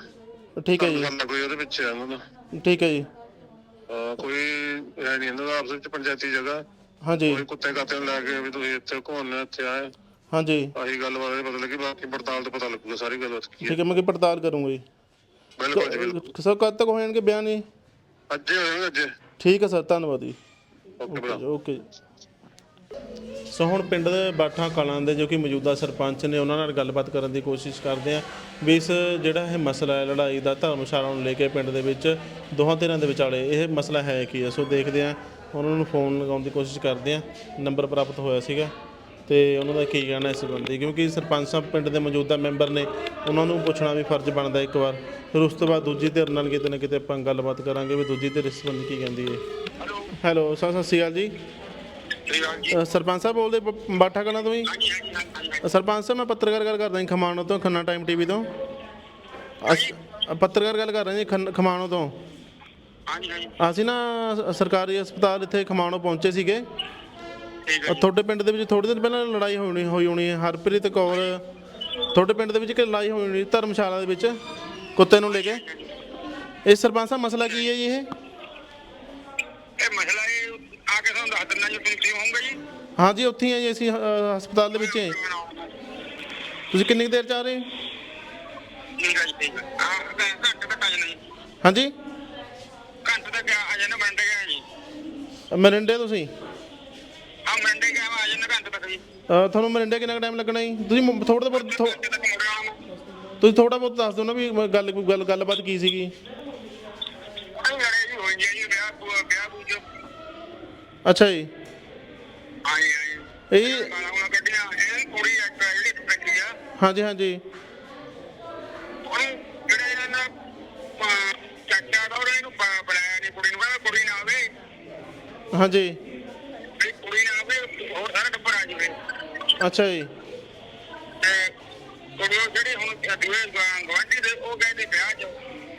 ਠੀਕ ਹੈ ਜੀ। ਕੋਈ ਉਹਦੇ ਆ ਉਹਨਾਂ ਦਾ ਠੀਕ ਹੈ ਜੀ। ਅਹ ਕੋਈ ਹੈ ਨਹੀਂ ਇਹਨਾਂ ਦਾ ਆਪਸ ਵਿੱਚ ਪੰਚਾਇਤੀ ਜਗ੍ਹਾ। ਹਾਂਜੀ। ਕੋਈ ਕੁੱਤੇ ਕਾਤੇ ਨੂੰ ਲੈ ਕੇ ਵੀ ਤੁਸੀਂ ਇੱਥੇ ਘੁੰਮਣ ਇੱਥੇ ਆਏ। ਹਾਂਜੀ। ਆਹੀ ਗੱਲ ਬਾਰੇ ਪਤਾ ਲੱਗੀ ਬਾਕੀ ਪੜਤਾਲ ਤੇ ਪਤਾ ਲੱਗੂਗਾ ਸਾਰੀ ਗੱਲ ਕੀ ਹੈ। ਠੀਕ ਹੈ ਮੈਂ ਕੀ ਪੜਤਾਲ ਕਰੂੰਗਾ ਜੀ। ਬਿਲਕੁਲ ਜੀ ਬਿਲਕੁਲ। ਸਰ ਕਦ ਤੱਕ ਹੋਣਗੇ ਬਿਆਨ ਜੀ ਅੱਜੇ ਹੋਏਗਾ ਅੱਜੇ। ਠੀਕ ਹੈ ਸਰ ਧੰਨਵਾਦ ਜੀ। ਓਕੇ ਸੋ ਹੁਣ ਪਿੰਡ ਦੇ ਬਾਠਾ ਕਲਾਂ ਦੇ ਜੋ ਕਿ ਮੌਜੂਦਾ ਸਰਪੰਚ ਨੇ ਉਹਨਾਂ ਨਾਲ ਗੱਲਬਾਤ ਕਰਨ ਦੀ ਕੋਸ਼ਿਸ਼ ਕਰਦੇ ਆ ਵੀ ਇਸ ਜਿਹੜਾ ਇਹ ਮਸਲਾ ਹੈ ਲੜਾਈ ਦਾ ਧਰਮਸ਼ਾਲਾ ਨੂੰ ਲੈ ਕੇ ਪਿੰਡ ਦੇ ਵਿੱਚ ਦੋਹਾਂ ਧਿਰਾਂ ਦੇ ਵਿਚਾਲੇ ਇਹ ਮਸਲਾ ਹੈ ਕੀ ਹੈ? ਸੋ ਦੇਖਦੇ ਆ ਉਹਨਾਂ ਨੂੰ ਫੋਨ ਲਗਾਉਣ ਦੀ ਕੋਸ਼ਿਸ਼ ਕਰਦੇ ਆ। ਨੰਬਰ ਪ੍ਰਾਪਤ ਹੋਇਆ ਸੀਗਾ ਤੇ ਉਹਨਾਂ ਦਾ ਕੀ ਕਹਿਣਾ ਇਸ ਸੰਬੰਧੀ? ਕਿਉਂਕਿ ਸਰਪੰਚ ਸਾਹਿਬ ਪਿੰਡ ਦੇ ਮੌਜੂਦਾ ਮੈਂਬਰ ਨੇ ਉਹਨਾਂ ਨੂੰ ਪੁੱਛਣਾ ਵੀ ਫਰਜ਼ ਬਣਦਾ ਇੱਕ ਵਾਰ। ਫਿਰ ਉਸ ਤੋਂ ਬਾਅਦ ਦੂਜੀ ਧਿਰ ਨਾਲ ਕਿਤੇ ਨਾ ਕਿਤੇ ਆਪਾਂ ਗੱਲਬਾਤ ਕਰਾਂਗੇ ਵੀ ਦੂਜੀ ਧਿਰ ਇਸ ਸੰਬੰਧੀ ਕੀ ਕਹਿੰਦੀ ਹੈ। ਹੈਲੋ ਸਰ ਸਤਿ ਸ਼੍ਰੀ ਅਕਾਲ ਜੀ। ਅ, ਸਰਪੰਚ ਸਾਹਿਬ ਬੋਲਦੇ ਬ- ਬਾਠਾ ਕਲਾਂ ਤੋਂ ਹੀ ਅ, ਸਰਪੰਚ ਸਾਹਿਬ ਮੈਂ ਪੱਤਰਕਾਰ ਗੱਲ ਕਰਦਾ ਜੀ ਖਮਾਣੋ ਤੋਂ ਖੰਨਾ ਟਾਈਮ ਟੀਵੀ ਤੋਂ। ਅਸ- ਅ, ਪੱਤਰਕਾਰ ਗੱਲ ਕਰ ਰਹੇ ਜੀ ਖੰਨ- ਖਮਾਣੋ ਤੋਂ। ਅਸੀਂ ਨਾ ਸ- ਸਰਕਾਰੀ ਹਸਪਤਾਲ ਇੱਥੇ ਖਮਾਣੋ ਪਹੁੰਚੇ ਸੀਗੇ। ਅ, ਤੁਹਾਡੇ ਪਿੰਡ ਦੇ ਵਿੱਚ ਥੋੜੇ ਦਿਨ ਪਹਿਲਾਂ ਲੜਾਈ ਹੋਣੀ ਹੋਈ ਹੋਣੀ ਹੈ। ਹਰਪ੍ਰੀਤ ਕੌਰ ਤੁਹਾਡੇ ਪਿੰਡ ਦੇ ਵਿੱਚ ਕਿ ਲੜਾਈ ਹੋਈ ਹੋਣੀ ਧਰਮਸ਼ਾਲਾ ਦੇ ਵਿੱਚ ਕੁੱਤੇ ਨੂੰ ਲੈ ਕੇ। ਇਹ ਸਰਪੰਚ ਸਾਹਿਬ ਮਸਲਾ ਕੀ ਹੈ ਜੀ ਇਹ? ਇਹ ਮਸਲਾ ਇਹ ਕੇ ਤੁਹਾਨੂੰ ਦੱਸ ਦਿੰਦਾ ਜੀ ਤੁਸੀਂ ਹੋਊਗਾ ਜੀ। ਹਾਂਜੀ ਉੱਥੇ ਹੀ ਆ ਜੀ ਅਸੀਂ ਹਸਪਤਾਲ ਦੇ ਵਿੱਚ ਹੀ ਹਾਂ। ਤੁਸੀਂ ਕਿੰਨੀ ਕੁ ਦੇਰ ਚ ਆ ਰਹੇ ਹੋ? ਠੀਕ ਹੈ ਜੀ ਠੀਕ ਹੈ ਹਾਂ ਘੰਟੇ ਤੱਕ ਆ ਜਾਣਾ ਜੀ। ਹਾਂਜੀ? ਘੰਟੇ ਤੱਕ ਆ ਜਾਣਾ ਮੰਡੇ ਗਿਆ ਜੀ। ਮਰਿੰਡੇ ਤੁਸੀਂ ਆ ਮੰਡੇ ਗਿਆ ਆ ਜਾਣਾ ਘੰਟੇ ਤੱਕ ਜੀ। ਤੁਹਾਨੂੰ ਮਰਿੰਡੇ ਕਿੰਨਾ ਟਾਈਮ ਲੱਗਣਾ ਜੀ? ਤੁਸੀਂ ਥੋੜਾ ਬਹੁਤ ਥੋ- ਘੰਟੇ ਤੱਕ ਮੁੜ ਆਉਣਾ। ਤੁਸੀਂ ਥੋੜਾ ਬਹੁਤ ਦੱਸ ਦਿਓ ਨਾ ਵੀ ਮ- ਗੱਲ ਗੱਲ ਗੱਲਬਾਤ ਕੀ ਸੀਗੀ? ਅੱਛਾ ਜੀ। ਆਈ ਆਈ ਇਹ ਗਾਲਾਂ ਗਾਲਾਂ ਕੱਢੀਆਂ ਇਹ ਕੁੜੀ ਇੱਕ ਆ ਜਿਹੜੀ ਬੈਠੀ ਆ। ਹਾਂਜੀ ਹਾਂਜੀ। ਉਹਨੂੰ ਜਿਹੜੇ ਇਹਨਾਂ ਨੇ ਅਹ, ਚਾਚਾ ਦਾ ਉਹਨੇ ਇਹਨੂੰ ਬ- ਬੁਲਾਇਆ ਨਹੀਂ ਕੁੜੀ ਨੂੰ ਕਹਿੰਦਾ ਕੁੜੀ ਨਾ ਆਵੇ ਹਾਂਜੀ। ਵੀ ਕੁੜੀ ਨਾ ਆਵੇ ਹੋਰ ਸਾਰਾ ਟੱਬਰ ਆ ਜਾਵੇ ਅੱਛਾ ਜੀ। ਤੇ ਕੁੜੀ ਉਹ ਜਿਹੜੀ ਹੁਣ ਦੂਏ ਗਵਾਂਢੀ ਦੇ ਉਹ ਗਏ ਤੇ ਵਿਆਹ 'ਚ।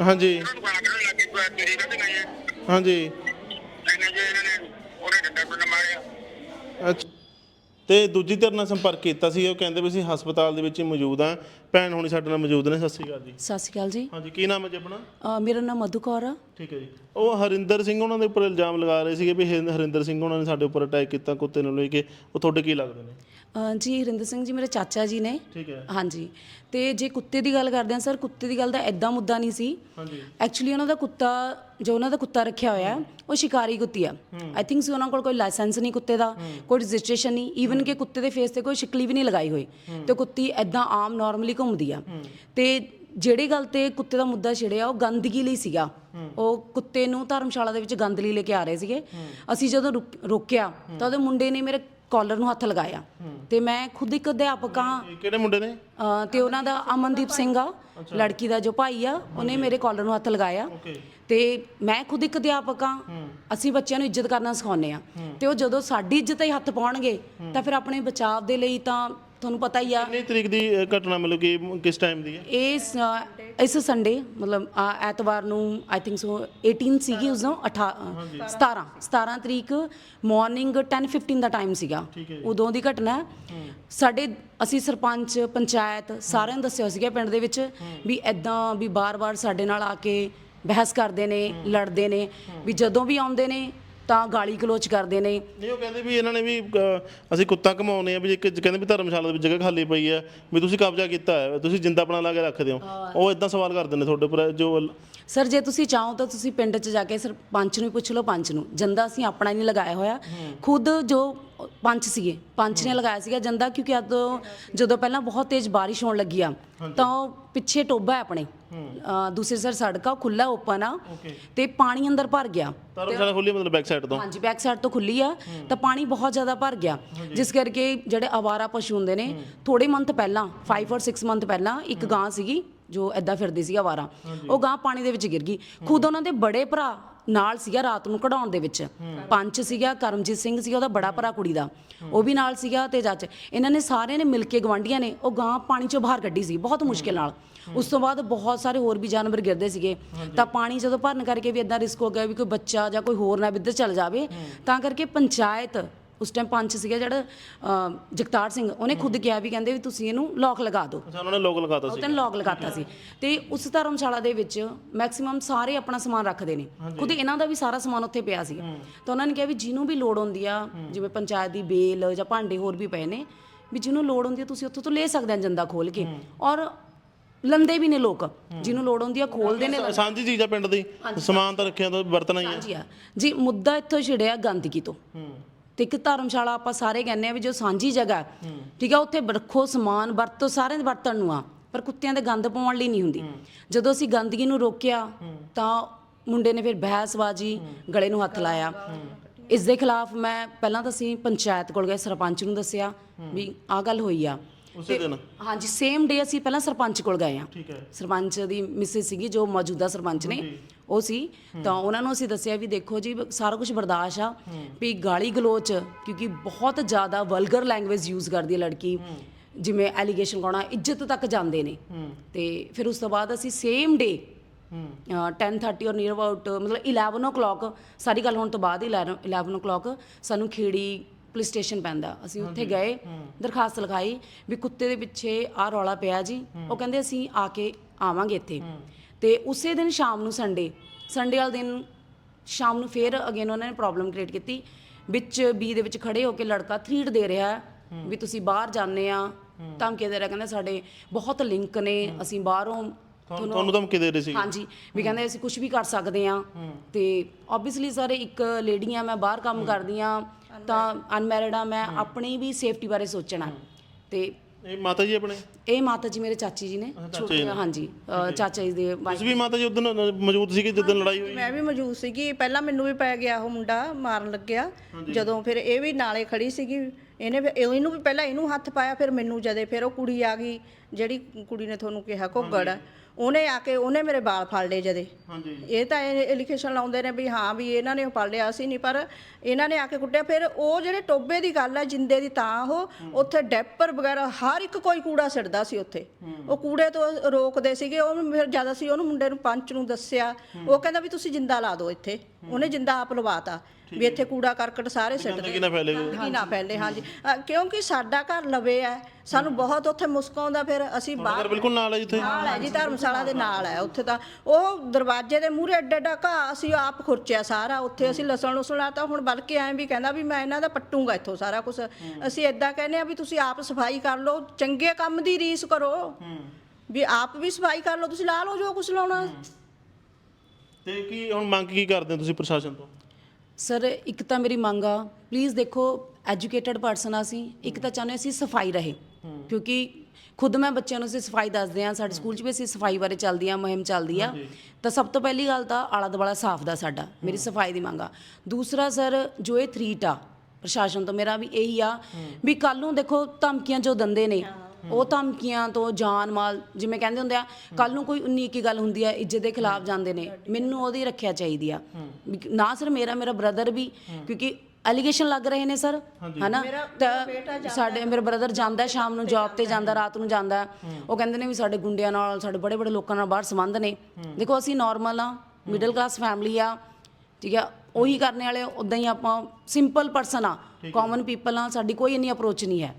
ਹਾਂਜੀ। ਉਹਨਾਂ ਨੂੰ ਗਾਲਾਂ ਕੱਢਣ ਲੱਗੀ ਕੋਈ ਤੇਰੀ ਕਹਿੰਦੇ ਨਹੀਂ ਹੈ ਹਾਂਜੀ। ਮਾਰਿਆ ਅੱਛਾ। ਤੇ ਦੂਜੀ ਧਿਰ ਨਾਲ ਸੰਪਰਕ ਕੀਤਾ ਸੀ ਉਹ ਕਹਿੰਦੇ ਵੀ ਅਸੀਂ ਹਸਪਤਾਲ ਦੇ ਵਿੱਚ ਹੀ ਮੌਜੂਦ ਆ ਭੈਣ ਹੁਣੀ ਸਾਡੇ ਨਾਲ ਮੌਜੂਦ ਨੇ ਸਤਿ ਸ਼੍ਰੀ ਅਕਾਲ ਜੀ। ਸਤਿ ਸ਼੍ਰੀ ਅਕਾਲ ਜੀ। ਹਾਂਜੀ ਕੀ ਨਾਮ ਹੈ ਜੀ ਆਪਣਾ? ਅ, ਮੇਰਾ ਨਾਮ ਮਧੂ ਕੌਰ ਆ। ਠੀਕ ਹੈ ਜੀ। ਉਹ ਹਰਿੰਦਰ ਸਿੰਘ ਉਹਨਾਂ ਦੇ ਉੱਪਰ ਇਲਜ਼ਾਮ ਲਗਾ ਰਹੇ ਸੀਗੇ ਵੀ ਹਰਿੰਦਰ ਸਿੰਘ ਉਹਨਾਂ ਨੇ ਸਾਡੇ ਉੱਪਰ ਅਟੈਕ ਕੀਤਾ ਕੁੱਤੇ ਨੂੰ ਲੈ ਕੇ। ਉਹ ਤੁਹਾਡੇ ਕੀ ਲੱਗਦੇ ਨੇ? ਅ, ਜੀ ਹਰਿੰਦਰ ਸਿੰਘ ਜੀ ਮੇਰੇ ਚਾਚਾ ਜੀ ਨੇ। ਠੀਕ ਹੈ। ਹਾਂਜੀ। ਤੇ ਜੇ ਕੁੱਤੇ ਦੀ ਗੱਲ ਕਰਦੇ ਹਾਂ ਸਰ ਕੁੱਤੇ ਦੀ ਗੱਲ ਦਾ ਐਦਾਂ ਮੁੱਦਾ ਨਹੀਂ ਸੀ। ਹਾਂਜੀ। ਐਕਚੁਅਲੀ ਉਹਨਾਂ ਦਾ ਕੁੱਤਾ ਜੋ ਉਹਨਾਂ ਦਾ ਕੁੱਤਾ ਰੱਖਿਆ ਹੋਇਆ ਹੈ ਉਹ ਸ਼ਿਕਾਰੀ ਕੁੱਤੀ ਆ ਆਈ ਥਿੰਕ ਸੀ ਉਹਨਾਂ ਕੋਲ ਕੋਈ ਲਾਇਸੈਂਸ ਨਹੀਂ ਕੁੱਤੇ ਦਾ ਕੋਈ ਰਜਿਸਟ੍ਰੇਸ਼ਨ ਨਹੀਂ। ਈਵਨ ਕਿ ਕੁੱਤੇ ਦੇ ਫੇਸ ਤੇ ਕੋਈ ਸ਼ਿਕਲੀ ਵੀ ਨਹੀਂ ਲਗਾਈ ਹੋਈ। ਤੇ ਕੁੱਤੀ ਐਦਾਂ ਆਮ ਨਾਰਮਲੀ ਘੁੰਮਦੀ ਆ। ਤੇ ਜਿਹੜੀ ਗੱਲ ਤੇ ਕੁੱਤੇ ਦਾ ਮੁੱਦਾ ਛਿੜਿਆ ਉਹ ਗੰਦਗੀ ਲਈ ਸੀਗਾ। ਉਹ ਕੁੱਤੇ ਨੂੰ ਧਰਮਸ਼ਾਲਾ ਦੇ ਵਿੱਚ ਗੰਦ ਲਈ ਲੈ ਕੇ ਆ ਰਹੇ ਸੀਗੇ। ਅਸੀਂ ਜਦੋਂ ਰੁਕ- ਰੋਕਿਆ ਤਾਂ ਉਹਦੇ ਮੁੰਡੇ ਨੇ ਮੇਰੇ ਕਾਲਰ ਨੂੰ ਹੱਥ ਲਗਾਇਆ। ਤੇ ਮੈਂ ਖੁਦ ਇੱਕ ਅਧਿਆਪਕ ਇਹ ਕਿਹੜੇ ਮੁੰਡੇ ਨੇ? ਤੇ ਉਹਨਾਂ ਦਾ ਅਮਨਦੀਪ ਸਿੰਘ ਆ ਲੜਕੀ ਦਾ ਜੋ ਭਾਈ ਆ ਉਹਨੇ ਮੇਰੇ ਕਾਲਰ ਨੂੰ ਹੱਥ ਲਗਾਇਆ। ਤੇ ਮੈਂ ਖੁਦ ਇੱਕ ਅਧਿਆਪਕ ਆ ਅਸੀਂ ਬੱਚਿਆਂ ਨੂੰ ਇੱਜ਼ਤ ਕਰਨਾ ਸਿਖਾਉਂਦੇ ਆ ਤੇ ਉਹ ਜਦੋਂ ਸਾਡੀ ਇੱਜ਼ਤ ਹੀ ਹੱਥ ਪਾਉਣਗੇ ਤਾਂ ਫਿਰ ਆਪਣੇ ਬਚਾਅ ਦੇ ਲਈ ਤਾਂ ਤੁਹਾਨੂੰ ਪਤਾ ਹੀ ਆ। ਕਿੰਨੀ ਤਰੀਕ ਦੀ ਇਹ ਘਟਨਾ ਮਤਲਬ ਕਿ ਕਿਸ ਟਾਈਮ ਦੀ ਹੈ? ਇਸ ਅ, ਇਸ ਸੰਡੇ ਮਤਲਬ ਅ, ਐਤਵਾਰ ਨੂੰ ਆਈ ਥਿੰਕ ਸੋ 18 ਸੀਗੀ ਉਸ ਨੂੰ 18 ਅ, 17 17 ਤਰੀਕ ਮਾਰਨਿੰਗ 10:15 ਦਾ ਟਾਈਮ ਸੀਗਾ। ਉਦੋਂ ਦੀ ਘਟਨਾ ਹੈ। ਸਾਡੇ ਅਸੀਂ ਸਰਪੰਚ ਪੰਚਾਇਤ ਸਾਰਿਆਂ ਨੂੰ ਦੱਸਿਆ ਸੀਗਾ ਪਿੰਡ ਦੇ ਵਿੱਚ ਵੀ ਐਦਾਂ ਵੀ ਬਾਰ-ਬਾਰ ਸਾਡੇ ਨਾਲ ਆ ਕੇ ਬਹਿਸ ਕਰਦੇ ਨੇ ਲੜਦੇ ਨੇ ਵੀ ਜਦੋਂ ਵੀ ਆਉਂਦੇ ਨੇ ਤਾਂ ਗਾਲੀ ਗਲੋਚ ਕਰਦੇ ਨੇ। ਨਹੀਂ ਉਹ ਕਹਿੰਦੇ ਵੀ ਇਹਨਾਂ ਨੇ ਵੀ ਅਸੀਂ ਕੁੱਤਾ ਘਮਾਉਨੇ ਆ ਵੀ ਇੱਕ ਕਹਿੰਦੇ ਵੀ ਧਰਮਸ਼ਾਲਾ ਦੇ ਵਿੱਚ ਜਗ੍ਹਾ ਖਾਲੀ ਪਈ ਹੈ ਵੀ ਤੁਸੀਂ ਕਬਜ਼ਾ ਕੀਤਾ ਹੈ ਤੁਸੀਂ ਜਿੰਦਾ ਆਪਣਾ ਲਾ ਕੇ ਰੱਖਦੇ ਹੋ। ਉਹ ਇਦਾਂ ਸਵਾਲ ਕਰਦੇ ਨੇ ਤੁਹਾਡੇ ਉੱਪਰ ਜੋ ਸਰ ਜੇ ਤੁਸੀਂ ਚਾਹੋ ਤਾਂ ਤੁਸੀਂ ਪਿੰਡ 'ਚ ਜਾ ਕੇ ਸਰਪੰਚ ਨੂੰ ਹੀ ਪੁੱਛ ਲਓ ਪੰਚ ਨੂੰ। ਜੰਦਾ ਅਸੀਂ ਆਪਣਾ ਹੀ ਨਹੀਂ ਲਗਾਇਆ ਹੋਇਆ। ਖੁਦ ਜੋ ਪੰਚ ਸੀਗੇ। ਪੰਚ ਨੇ ਲਗਾਇਆ ਸੀਗਾ ਜੰਦਾ ਕਿਉਂਕਿ ਜਦੋਂ ਜਦੋਂ ਪਹਿਲਾਂ ਬਹੁਤ ਤੇਜ਼ ਬਾਰਿਸ਼ ਹੋਣ ਲੱਗੀ ਆ ਤਾਂ ਉਹ ਪਿੱਛੇ ਟੋਬਾ ਹੈ ਆਪਣੇ। ਅ, ਦੂਸਰੀ ਸਾਈਡ ਸੜਕ ਆ ਖੁੱਲਾ ਓਪਨ ਆ ਤੇ ਪਾਣੀ ਅੰਦਰ ਭਰ ਗਿਆ। ਧਰਮਸ਼ਾਲਾ ਖੁੱਲੀ ਮਤਲਬ ਬੈਕ ਸਾਈਡ ਤੋਂ? ਹਾਂਜੀ ਬੈਕ ਸਾਈਡ ਤੋਂ ਖੁੱਲੀ ਆ ਤਾਂ ਪਾਣੀ ਬਹੁਤ ਜ਼ਿਆਦਾ ਭਰ ਗਿਆ। ਜਿਸ ਕਰਕੇ ਜਿਹੜੇ ਆਵਾਰਾ ਪਸ਼ੂ ਹੁੰਦੇ ਨੇ ਥੋੜੇ ਮੰਥ ਪਹਿਲਾਂ 5 ਔਰ 6 ਮੰਥ ਪਹਿਲਾਂ ਇੱਕ ਗਾਂ ਸੀਗੀ ਜੋ ਐਦਾਂ ਫਿਰਦੀ ਸੀ ਆਵਾਰਾ ਉਹ ਗਾਂ ਪਾਣੀ ਦੇ ਵਿੱਚ ਗਿਰ ਗਈ। ਖੁਦ ਉਹਨਾਂ ਦੇ ਬੜੇ ਭਰਾ ਨਾਲ ਸੀਗਾ ਰਾਤ ਨੂੰ ਕਢਾਉਣ ਦੇ ਵਿੱਚ। ਪੰਚ ਸੀਗਾ ਕਰਮਜੀਤ ਸਿੰਘ ਸੀਗਾ ਉਹਦਾ ਬੜਾ ਭਰਾ ਕੁੜੀ ਦਾ। ਉਹ ਵੀ ਨਾਲ ਸੀਗਾ ਤੇ ਜੱਜ। ਇਹਨਾਂ ਨੇ ਸਾਰਿਆਂ ਨੇ ਮਿਲ ਕੇ ਗਵਾਂਢੀਆਂ ਨੇ ਉਹ ਗਾਂ ਪਾਣੀ ਚੋਂ ਬਾਹਰ ਕੱਢੀ ਸੀ ਬਹੁਤ ਮੁਸ਼ਕਿਲ ਨਾਲ। ਉਸ ਤੋਂ ਬਾਅਦ ਬਹੁਤ ਸਾਰੇ ਹੋਰ ਵੀ ਜਾਨਵਰ ਗਿਰਦੇ ਸੀਗੇ। ਤਾਂ ਪਾਣੀ ਜਦੋਂ ਭਰਨ ਕਰਕੇ ਵੀ ਇਦਾਂ ਰਿਸਕ ਹੋ ਗਿਆ ਵੀ ਕੋਈ ਬੱਚਾ ਜਾਂ ਕੋਈ ਹੋਰ ਨਾ ਵੀ ਇੱਧਰ ਚਲ ਜਾਵੇ ਤਾਂ ਕਰਕੇ ਪੰਚਾਇਤ ਉਸ ਟਾਈਮ ਪੰਚ ਸੀਗਾ ਜਿਹੜਾ ਅ, ਜਗਤਾਰ ਸਿੰਘ ਉਹਨੇ ਖੁਦ ਕਿਹਾ ਵੀ ਕਹਿੰਦੇ ਵੀ ਤੁਸੀਂ ਇਹਨੂੰ ਲੋਕ ਲਗਾ ਦਿਓ। ਅੱਛਾ ਉਹਨਾਂ ਨੇ ਲੋਕ ਲਗਾਤਾ ਸੀ ਤਾਂ ਲੌਕ ਲਗਾਤਾ ਸੀ। ਤੇ ਉਸ ਧਰਮਸ਼ਾਲਾ ਦੇ ਵਿੱਚ ਮੈਕਸਿਮਮ ਸਾਰੇ ਆਪਣਾ ਸਮਾਨ ਰੱਖਦੇ ਨੇ। ਖੁਦ ਇਹਨਾਂ ਦਾ ਵੀ ਸਾਰਾ ਸਮਾਨ ਉੱਥੇ ਪਿਆ ਸੀ। ਤਾਂ ਉਹਨਾਂ ਨੇ ਕਿਹਾ ਵੀ ਜਿਹਨੂੰ ਵੀ ਲੋੜ ਹੁੰਦੀ ਆ ਜਿਵੇਂ ਪੰਚਾਇਤ ਦੀ ਬੇਲ ਜਾਂ ਭਾਂਡੇ ਹੋਰ ਵੀ ਪਏ ਨੇ ਵੀ ਜਿਹਨੂੰ ਲੋੜ ਹੁੰਦੀ ਆ ਤੁਸੀਂ ਉੱਥੋਂ ਤੋਂ ਲੈ ਸਕਦੇ ਆ ਜੰਦਾ ਖੋਲ ਕੇ। ਔਰ ਲੰਦੇ ਵੀ ਨੇ ਲੋਕ। ਜਿਹਨੂੰ ਲੋੜ ਹੁੰਦੀ ਆ ਖੋਲਦੇ ਨੇ। ਸਾਂਝੀ ਚੀਜ਼ ਆ ਪਿੰਡ ਦੀ। ਸਮਾਨ ਤਾਂ ਰੱਖਿਆ ਤਾਂ ਵਰਤਣਾ ਹੀ ਹਾਂਜੀ ਆ। ਜੀ ਮੁੱਦਾ ਇੱਥੋਂ ਛਿੜਿਆ ਗੰਦਗੀ ਤੋਂ। ਤੇ ਇੱਕ ਧਰਮਸ਼ਾਲਾ ਆਪਾਂ ਸਾਰੇ ਕਹਿੰਦੇ ਆ ਵੀ ਜੋ ਸਾਂਝੀ ਜਗ੍ਹਾ ਹੈ, ਠੀਕ ਆ ਉੱਥੇ ਰੱਖੋ ਸਮਾਨ ਵਰਤੋ ਸਾਰਿਆਂ ਦੇ ਵਰਤਣ ਨੂੰ ਆ ਪਰ ਕੁੱਤਿਆਂ ਦੇ ਗੰਦ ਪਾਉਣ ਲਈ ਨਹੀਂ ਹੁੰਦੀ। ਜਦੋਂ ਅਸੀਂ ਗੰਦਗੀ ਨੂੰ ਰੋਕਿਆ ਤਾਂ ਮੁੰਡੇ ਨੇ ਫਿਰ ਬਹਿਸਬਾਜੀ ਗਲੇ ਨੂੰ ਹੱਥ ਲਾਇਆ। ਇਸ ਦੇ ਖਿਲਾਫ ਮੈਂ ਪਹਿਲਾਂ ਤਾਂ ਅਸੀਂ ਪੰਚਾਇਤ ਕੋਲ ਗਏ ਸਰਪੰਚ ਨੂੰ ਦੱਸਿਆ ਵੀ ਆਹ ਗੱਲ ਹੋਈ ਆ। ਉਸੇ ਦਿਨ? ਹਾਂਜੀ ਸੇਮ ਡੇ ਅਸੀਂ ਪਹਿਲਾਂ ਸਰਪੰਚ ਕੋਲ ਗਏ ਆ ਠੀਕ ਹੈ। ਸਰਪੰਚ ਦੀ ਮਿਸਿਸ ਸੀਗੀ ਜੋ ਮੌਜੂਦਾ ਸਰਪੰਚ ਨੇ ਉਹ ਸੀ। ਤਾਂ ਉਹਨਾਂ ਨੂੰ ਅਸੀਂ ਦੱਸਿਆ ਵੀ ਦੇਖੋ ਜੀ ਸਾਰਾ ਕੁਝ ਬਰਦਾਸ਼ਤ ਆ ਵੀ ਗਾਲੀ ਗਲੋਚ ਕਿਉਂਕਿ ਬਹੁਤ ਜ਼ਿਆਦਾ ਵਲਗਰ ਲੈਂਗੁਏਜ ਯੂਜ਼ ਕਰਦੀ ਹੈ ਲੜਕੀ। ਜਿਵੇਂ ਐਲੀਗੇਸ਼ਨ ਲਾਉਣਾ ਇੱਜ਼ਤ ਤੱਕ ਜਾਂਦੇ ਨੇ। ਤੇ ਫਿਰ ਉਸ ਤੋਂ ਬਾਅਦ ਅਸੀਂ ਸੇਮ ਡੇ 10:30 ਔਰ ਨੀਅਰ ਅਬਾਊਟ ਮਤਲਬ 11 o'clock ਸਾਰੀ ਗੱਲ ਹੋਣ ਤੋਂ ਬਾਅਦ ਹੀ 11 11 o'clock ਸਾਨੂੰ ਖੇੜੀ ਪੁਲਿਸ ਸਟੇਸ਼ਨ ਪੈਂਦਾ। ਅਸੀਂ ਉੱਥੇ ਗਏ ਦਰਖਾਸਤ ਲਿਖਾਈ ਵੀ ਕੁੱਤੇ ਦੇ ਪਿੱਛੇ ਆ ਰੌਲਾ ਪਿਆ ਜੀ। ਉਹ ਕਹਿੰਦੇ ਅਸੀਂ ਆ ਕੇ ਆਵਾਂਗੇ ਇੱਥੇ। ਤੇ ਉਸੇ ਦਿਨ ਸ਼ਾਮ ਨੂੰ ਸੰਡੇ ਸੰਡੇ ਵਾਲੇ ਦਿਨ ਸ਼ਾਮ ਨੂੰ ਫੇਰ ਅਗੇਨ ਉਹਨਾਂ ਨੇ ਪ੍ਰੋਬਲਮ ਕ੍ਰੀਏਟ ਕੀਤੀ। ਵਿੱਚ ਬੀ ਦੇ ਵਿੱਚ ਖੜੇ ਹੋ ਕੇ ਲੜਕਾ ਥ੍ਰੀਟ ਦੇ ਰਿਹਾ ਵੀ ਤੁਸੀਂ ਬਾਹਰ ਜਾਂਦੇ ਆ। ਧਮਕੀ ਦੇ ਰਿਹਾ ਕਹਿੰਦੇ ਸਾਡੇ ਬਹੁਤ ਲਿੰਕ ਨੇ ਅਸੀਂ ਬਾਹਰੋਂ ਤੁਹਾਨੂੰ ਤੁਹਾਨੂੰ ਧਮਕੀ ਦੇ ਰਹੇ ਸੀ ਹਾਂਜੀ ਵੀ ਕਹਿੰਦੇ ਅਸੀਂ ਕੁਝ ਵੀ ਕਰ ਸਕਦੇ ਆ। ਤੇ ਆਬਵੀਅਸਲੀ ਸਰ ਇੱਕ ਲੇਡੀ ਆ ਮੈਂ ਬਾਹਰ ਕੰਮ ਕਰਦੀ ਆ। ਤਾਂ ਅਨਮੈਰਿਡ ਆ ਮੈਂ ਆਪਣੀ ਵੀ ਸੇਫਟੀ ਬਾਰੇ ਸੋਚਣਾ। ਤੇ ਇਹ ਮਾਤਾ ਜੀ ਆਪਣੇ? ਇਹ ਮਾਤਾ ਜੀ ਮੇਰੇ ਚਾਚੀ ਜੀ ਨੇ। ਛੋਟੇ ਹਾਂਜੀ ਚਾਚਾ ਜੀ ਦੇ wife ਤੁਸੀਂ ਵੀ ਮਾਤਾ ਜੀ ਉਦੋਂ ਮੌਜੂਦ ਸੀਗੇ ਜਦੋਂ ਲੜਾਈ ਹੋਈ? ਮੈਂ ਵੀ ਮੌਜੂਦ ਸੀਗੀ। ਪਹਿਲਾਂ ਮੈਨੂੰ ਵੀ ਪੈ ਗਿਆ ਉਹ ਮੁੰਡਾ ਮਾਰਨ ਲੱਗਿਆ। ਜਦੋਂ ਫਿਰ ਇਹ ਵੀ ਨਾਲੇ ਖੜੀ ਸੀਗੀ। ਇਹਨੇ ਫਿਰ ਇਹਨੂੰ ਵੀ ਪਹਿਲਾਂ ਇਹਨੂੰ ਹੱਥ ਪਾਇਆ ਫਿਰ ਮੈਨੂੰ ਜਦੇ ਫਿਰ ਉਹ ਕੁੜੀ ਆ ਗਈ। ਜਿਹੜੀ ਕੁੜੀ ਨੇ ਤੁਹਾਨੂੰ ਕਿਹਾ ਘੁੱਗੜ। ਉਹਨੇ ਆ ਕੇ ਉਹਨੇ ਮੇਰੇ ਵਾਲ ਫੜ ਲਏ ਜਦੇ। ਹਾਂਜੀ। ਇਹ ਤਾਂ ਐਲੀਗੇਸ਼ਨ ਲਾਉਂਦੇ ਨੇ ਵੀ ਹਾਂ ਵੀ ਇਹਨਾਂ ਨੇ ਫੜ ਲਿਆ ਸੀ ਨਹੀਂ ਪਰ ਇਹਨਾਂ ਨੇ ਆ ਕੇ ਕੁੱਟਿਆ। ਫਿਰ ਉਹ ਜਿਹੜੇ ਟੋਬੇ ਦੀ ਗੱਲ ਹੈ ਜਿੰਦੇ ਦੀ ਤਾਂ ਉਹ ਉੱਥੇ ਡੈਪਰ ਵਗੈਰਾ ਹਰ ਇੱਕ ਕੋਈ ਕੂੜਾ ਸਿੱਟਦਾ ਸੀ ਉੱਥੇ। ਉਹ ਕੂੜੇ ਤੋਂ ਰੋਕਦੇ ਸੀਗੇ ਉਹ ਫਿਰ ਜਦ ਅਸੀਂ ਉਹਨੂੰ ਮੁੰਡੇ ਨੂੰ ਪੰਚ ਨੂੰ ਦੱਸਿਆ ਉਹ ਕਹਿੰਦਾ ਵੀ ਤੁਸੀਂ ਜਿੰਦਾ ਲਾ ਦਿਓ ਇੱਥੇ। ਉਹਨੇ ਜਿੰਦਾ ਆਪ ਲਵਾਤਾ। ਵੀ ਇੱਥੇ ਕੂੜਾ ਕਰਕਟ ਸਾਰੇ ਸਿੱਟ ਗੰਦਗੀ ਨਾ ਫੈਲੇ ਗੰਦਗੀ ਨਾ ਫੈਲੇ ਹਾਂਜੀ। ਅ, ਕਿਉਂਕਿ ਸਾਡਾ ਘਰ ਲਵੇ ਹੈ ਸਾਨੂੰ ਬਹੁਤ ਉੱਥੇ ਮੁਸਕ ਆਉਂਦਾ ਫਿਰ ਅਸੀਂ ਬਾਹਰ ਬਿਲਕੁਲ ਨਾਲ ਹੈ ਜਿੱਥੇ? ਨਾਲ ਹੈ ਜੀ ਧਰਮਸ਼ਾਲਾ ਦੇ ਨਾਲ ਹੈ ਉੱਥੇ ਤਾਂ। ਉਹ ਦਰਵਾਜ਼ੇ ਦੇ ਮੂਹਰੇ ਐਡਾ ਐਡਾ ਘਾਹ ਅਸੀਂ ਆਪ ਖੁਰਚਿਆ ਸਾਰਾ ਉੱਥੇ ਅਸੀਂ ਲਸਣ ਲੁਸਣ ਲਾਤਾ ਹੁਣ ਬਲਕਿ ਐਂ ਵੀ ਕਹਿੰਦਾ ਵੀ ਮੈਂ ਇਹਨਾਂ ਦਾ ਪੱਟੂਗਾ ਇੱਥੋਂ ਸਾਰਾ ਕੁਝ ਅਸੀਂ ਇਦਾਂ ਕਹਿੰਦੇ ਆ ਵੀ ਤੁਸੀਂ ਆਪ ਸਫ਼ਾਈ ਕਰ ਲਓ ਚੰਗੇ ਕੰਮ ਦੀ ਰੀਸ ਕਰੋ। ਵੀ ਆਪ ਵੀ ਸਫ਼ਾਈ ਕਰ ਲਓ ਤੁਸੀਂ ਲਾ ਲਓ ਜੋ ਕੁਝ ਲਾਉਣਾ। ਤੇ ਕੀ ਹੁਣ ਮੰਗ ਕੀ ਕਰਦੇ ਹੋ ਤੁਸੀਂ ਪ੍ਰਸ਼ਾਸਨ ਤੋਂ? ਸਰ ਇੱਕ ਤਾਂ ਮੇਰੀ ਮੰਗ ਆ ਪਲੀਜ਼ ਦੇਖੋ ਐਜੂਕੇਟਡ ਪਰਸਨ ਆ ਅਸੀਂ ਇੱਕ ਤਾਂ ਚਾਹੁੰਦੇ ਅਸੀਂ ਸਫ਼ਾਈ ਰਹੇ। ਕਿਉਂਕਿ ਖੁਦ ਮੈਂ ਬੱਚਿਆਂ ਨੂੰ ਅਸੀਂ ਸਫ਼ਾਈ ਦੱਸਦੇ ਆ ਸਾਡੇ ਸਕੂਲ 'ਚ ਵੀ ਅਸੀਂ ਸਫ਼ਾਈ ਬਾਰੇ ਚੱਲਦੀ ਆ ਮੁਹਿੰਮ ਚੱਲਦੀ ਆ। ਤਾਂ ਸਭ ਤੋਂ ਪਹਿਲੀ ਗੱਲ ਤਾਂ ਆਲਾ ਦੁਆਲਾ ਸਾਫ਼ ਦਾ ਸਾਡਾ ਮੇਰੀ ਸਫ਼ਾਈ ਦੀ ਮੰਗ ਆ। ਦੂਸਰਾ ਸਰ ਜੋ ਇਹ ਥ੍ਰੀਟ ਆ ਪ੍ਰਸ਼ਾਸਨ ਤੋਂ ਮੇਰਾ ਵੀ ਇਹੀ ਆ ਵੀ ਕੱਲ ਨੂੰ ਦੇਖੋ ਧਮਕੀਆਂ ਜੋ ਦੰਦੇ ਨੇ ਉਹ ਧਮਕੀਆਂ ਤੋਂ ਜਾਨ ਮਾਲ ਜਿਵੇਂ ਕਹਿੰਦੇ ਹੁੰਦੇ ਆ ਕੱਲ ਨੂੰ ਕੋਈ 19 ਕੀ ਗੱਲ ਹੁੰਦੀ ਆ ਇੱਜ਼ਤ ਦੇ ਖਿਲਾਫ ਜਾਂਦੇ ਨੇ। ਮੈਨੂੰ ਉਹਦੀ ਰੱਖਿਆ ਚਾਹੀਦੀ ਆ। ਨਾ ਸਰ ਮੇਰਾ ਮੇਰਾ ਬ੍ਰਦਰ ਵੀ ਕਿਉਂਕਿ ਐਲੀਗੇਸ਼ਨ ਲੱਗ ਰਹੇ ਨੇ ਸਰ ਹਨਾ? ਤਾਂ ਸਾਡੇ ਮੇਰੇ ਬ੍ਰਦਰ ਜਾਂਦਾ ਸ਼ਾਮ ਨੂੰ ਜੌਬ ਤੇ ਜਾਂਦਾ ਰਾਤ ਨੂੰ ਜਾਂਦਾ। ਉਹ ਕਹਿੰਦੇ ਨੇ ਵੀ ਸਾਡੇ ਗੁੰਡਿਆਂ ਨਾਲ ਸਾਡੇ ਬੜੇ ਬੜੇ ਲੋਕਾਂ ਨਾਲ ਬਾਹਰ ਸੰਬੰਧ ਨੇ। ਦੇਖੋ ਅਸੀਂ ਨਾਰਮਲ ਆ ਮਿਡਲ ਕਲਾਸ ਫੈਮਿਲੀ ਆ ਠੀਕ ਆ। ਉਹੀ ਕਰਨੇ ਵਾਲੇ ਉਦਾਂ ਹੀ ਆਪਾਂ ਸਿੰਪਲ ਪਰਸਨ ਆ। ਕਾਮਨ ਪੀਪਲ ਆ ਸਾਡੀ ਕੋਈ ਇੰਨੀ ਅਪਰੋਚ ਨਹੀਂ ਹੈ।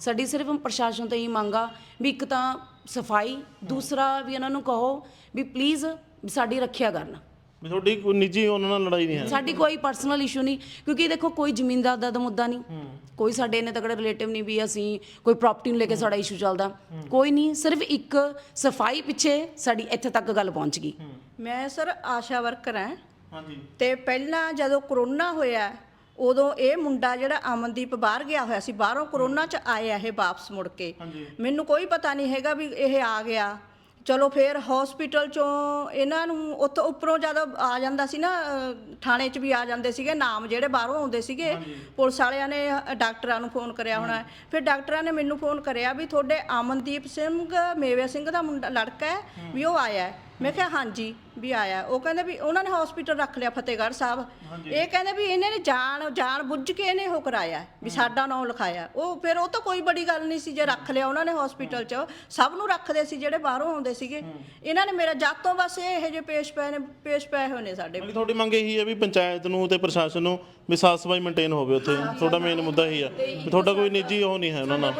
ਸਾਡੀ ਸਿਰਫ ਪ੍ਰਸ਼ਾਸਨ ਤੋਂ ਹੀ ਮੰਗਾ ਵੀ ਇੱਕ ਤਾਂ ਸਫ਼ਾਈ ਦੂਸਰਾ ਵੀ ਉਹਨਾਂ ਨੂੰ ਕਹੋ ਵੀ ਪਲੀਜ਼ ਸਾਡੀ ਰੱਖਿਆ ਕਰਨ। ਵੀ ਤੁਹਾਡੀ ਕੋਈ ਨਿੱਜੀ ਉਹਨਾਂ ਨਾਲ ਲੜਾਈ ਨਹੀਂ ਹੈ। ਸਾਡੀ ਕੋਈ ਪਰਸਨਲ ਇਸ਼ੂ ਨਹੀਂ ਕਿਉਂਕਿ ਦੇਖੋ ਕੋਈ ਜ਼ਮੀਨਦਾਰ ਦਾ ਤਾਂ ਮੁੱਦਾ ਨਹੀਂ। ਕੋਈ ਸਾਡੇ ਇੰਨੇ ਤਕੜੇ ਰਿਲੇਟਿਵ ਨਹੀਂ ਵੀ ਅਸੀਂ ਕੋਈ ਪ੍ਰਾਪਰਟੀ ਨੂੰ ਲੈ ਕੇ ਸਾਡਾ ਇਸ਼ੂ ਚੱਲਦਾ। ਕੋਈ ਨਹੀਂ ਸਿਰਫ ਇੱਕ ਸਫ਼ਾਈ ਪਿੱਛੇ ਸਾਡੀ ਇੱਥੇ ਤੱਕ ਗੱਲ ਪਹੁੰਚ ਗਈ। ਮੈਂ ਸਰ ਆਸ਼ਾ ਵਰਕਰ ਹਾਂ। ਹਾਂਜੀ। ਤੇ ਪਹਿਲਾਂ ਜਦੋਂ ਕਰੋਨਾ ਹੋਇਆ ਉਦੋਂ ਇਹ ਮੁੰਡਾ ਜਿਹੜਾ ਅਮਨਦੀਪ ਬਾਹਰ ਗਿਆ ਹੋਇਆ ਸੀ ਬਾਹਰੋਂ ਕਰੋਨਾ ਚ ਆਇਆ ਇਹ ਵਾਪਸ ਮੁੜ ਕੇ। ਮੈਨੂੰ ਕੋਈ ਪਤਾ ਨਹੀਂ ਹੈਗਾ ਵੀ ਇਹ ਆ ਗਿਆ। ਚਲੋ ਫੇਰ ਹਸਪੀਟਲ ਚੋਂ ਇਹਨਾਂ ਨੂੰ ਉੱਥੋਂ ਉੱਪਰੋਂ ਜਦ ਆ ਜਾਂਦਾ ਸੀ ਨਾ ਅਹ, ਥਾਣੇ 'ਚ ਵੀ ਆ ਜਾਂਦੇ ਸੀਗੇ ਨਾਮ ਜਿਹੜੇ ਬਾਹਰੋਂ ਆਉਂਦੇ ਸੀਗੇ ਪੁਲਿਸ ਵਾਲਿਆਂ ਨੇ ਅ, ਡਾਕਟਰਾਂ ਨੂੰ ਫੋਨ ਕਰਿਆ ਹੋਣਾ। ਫਿਰ ਡਾਕਟਰਾਂ ਨੇ ਮੈਨੂੰ ਫੋਨ ਕਰਿਆ ਵੀ ਤੁਹਾਡੇ ਅਮਨਦੀਪ ਸਿੰਘ ਮੇਵੇ ਸਿੰਘ ਦਾ ਮੁੰਡਾ ਲੜਕਾ ਹੈ। ਵੀ ਉਹ ਆਇਆ ਹੈ। ਮੈਂ ਕਿਹਾ ਹਾਂਜੀ ਵੀ ਆਇਆ। ਉਹ ਕਹਿੰਦੇ ਵੀ ਉਹਨਾਂ ਨੇ ਹਸਪੀਟਲ ਰੱਖ ਲਿਆ ਫਤਿਹਗੜ੍ਹ ਸਾਹਿਬ। ਇਹ ਕਹਿੰਦੇ ਵੀ ਇਹਨਾਂ ਨੇ ਜਾਣ ਜਾਣ ਬੁੱਝ ਕੇ ਇਹਨੇ ਉਹ ਕਰਾਇਆ ਵੀ ਸਾਡਾ ਨਾਮ ਲਿਖਾਇਆ। ਉਹ ਫਿਰ ਉਹ ਤਾਂ ਕੋਈ ਬੜੀ ਗੱਲ ਨਹੀਂ ਸੀ ਜੇ ਰੱਖ ਲਿਆ ਉਹਨਾਂ ਨੇ ਹਸਪੀਟਲ 'ਚ। ਸਭ ਨੂੰ ਰੱਖਦੇ ਸੀ ਜਿਹੜੇ ਬਾਹਰੋਂ ਆਉਂਦੇ ਸੀਗੇ। ਇਹਨਾਂ ਨੇ ਮੇਰਾ ਜੱਤ ਤੋਂ ਬਸ ਇਹ ਜੇ ਪੇਸ਼ ਪਏ ਨੇ ਪੇਸ਼ ਪਏ ਹੋਏ ਨੇ ਸਾਡੇ। ਬਾਕੀ ਤੁਹਾਡੀ ਮੰਗ ਇਹੀ ਹੈ ਵੀ ਪੰਚਾਇਤ ਨੂੰ ਤੇ ਪ੍ਰਸ਼ਾਸਨ ਨੂੰ ਵੀ ਸਾਫ਼ ਸਫ਼ਾਈ ਮੇਨਟੇਨ ਹੋਵੇ ਉੱਥੇ। ਤੁਹਾਡਾ ਮੇਨ ਮੁੱਦਾ ਇਹੀ ਹੈ। ਵੀ ਤੁਹਾਡਾ ਕੋਈ ਨਿੱਜੀ ਉਹ ਨਹੀਂ ਹੈ ਉਹਨਾਂ ਨਾਲ।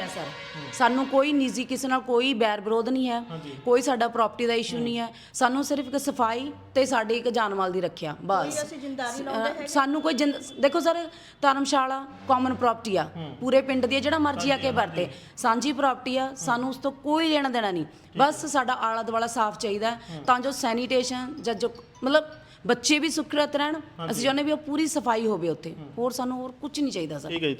ਹੈ ਸਰ। ਸਾਨੂੰ ਕੋਈ ਨਿੱਜੀ ਕਿਸੇ ਨਾਲ ਕੋਈ ਬੈਰ ਵਿਰੋਧ ਨਹੀਂ ਹੈ। ਕੋਈ ਸਾਡਾ ਪ੍ਰਾਪਰਟੀ ਦਾ ਇਸ਼ੂ ਨਹੀਂ ਹੈ। ਸਾਨੂੰ ਸਿਰਫ ਇੱਕ ਸਫ਼ਾਈ ਤੇ ਸਾਡੀ ਇੱਕ ਜਾਨਮਾਲ ਦੀ ਰੱਖਿਆ ਬਸ। ਅਸੀਂ ਸਾਨੂੰ ਕੋਈ ਜਿੰਦ- ਦੇਖੋ ਸਰ ਧਰਮਸ਼ਾਲਾ ਕਾਮਨ ਪ੍ਰਾਪਰਟੀ ਆ। ਪੂਰੇ ਪਿੰਡ ਦੀ ਆ, ਜਿਹੜਾ ਮਰਜ਼ੀ ਆ ਕੇ ਵਰਤੇ। ਸਾਂਝੀ ਪ੍ਰਾਪਰਟੀ ਆ ਸਾਨੂੰ ਉਸ ਤੋਂ ਕੋਈ ਲੈਣਾ ਦੇਣਾ ਨਹੀਂ। ਬਸ ਸਾਡਾ ਆਲਾ ਦੁਆਲਾ ਸਾਫ਼ ਚਾਹੀਦਾ। ਹੈ, ਤਾਂ ਜੋ ਸੈਨੀਟੇਸ਼ਨ ਜਾਂ ਜੋ ਮਤਲਬ ਬੱਚੇ ਵੀ ਸੁਰੱਖਿਅਤ ਰਹਿਣ ਅਸੀਂ ਚਾਹੁੰਦੇ ਵੀ ਉਹ ਪੂਰੀ ਸਫ਼ਾਈ ਹੋਵੇ ਉੱਥੇ। ਹੋਰ ਸਾਨੂੰ ਹੋਰ ਕੁਝ ਨਹੀਂ ਚਾਹੀਦਾ ਸਰ। ਠੀਕ ਹੈ ਜੀ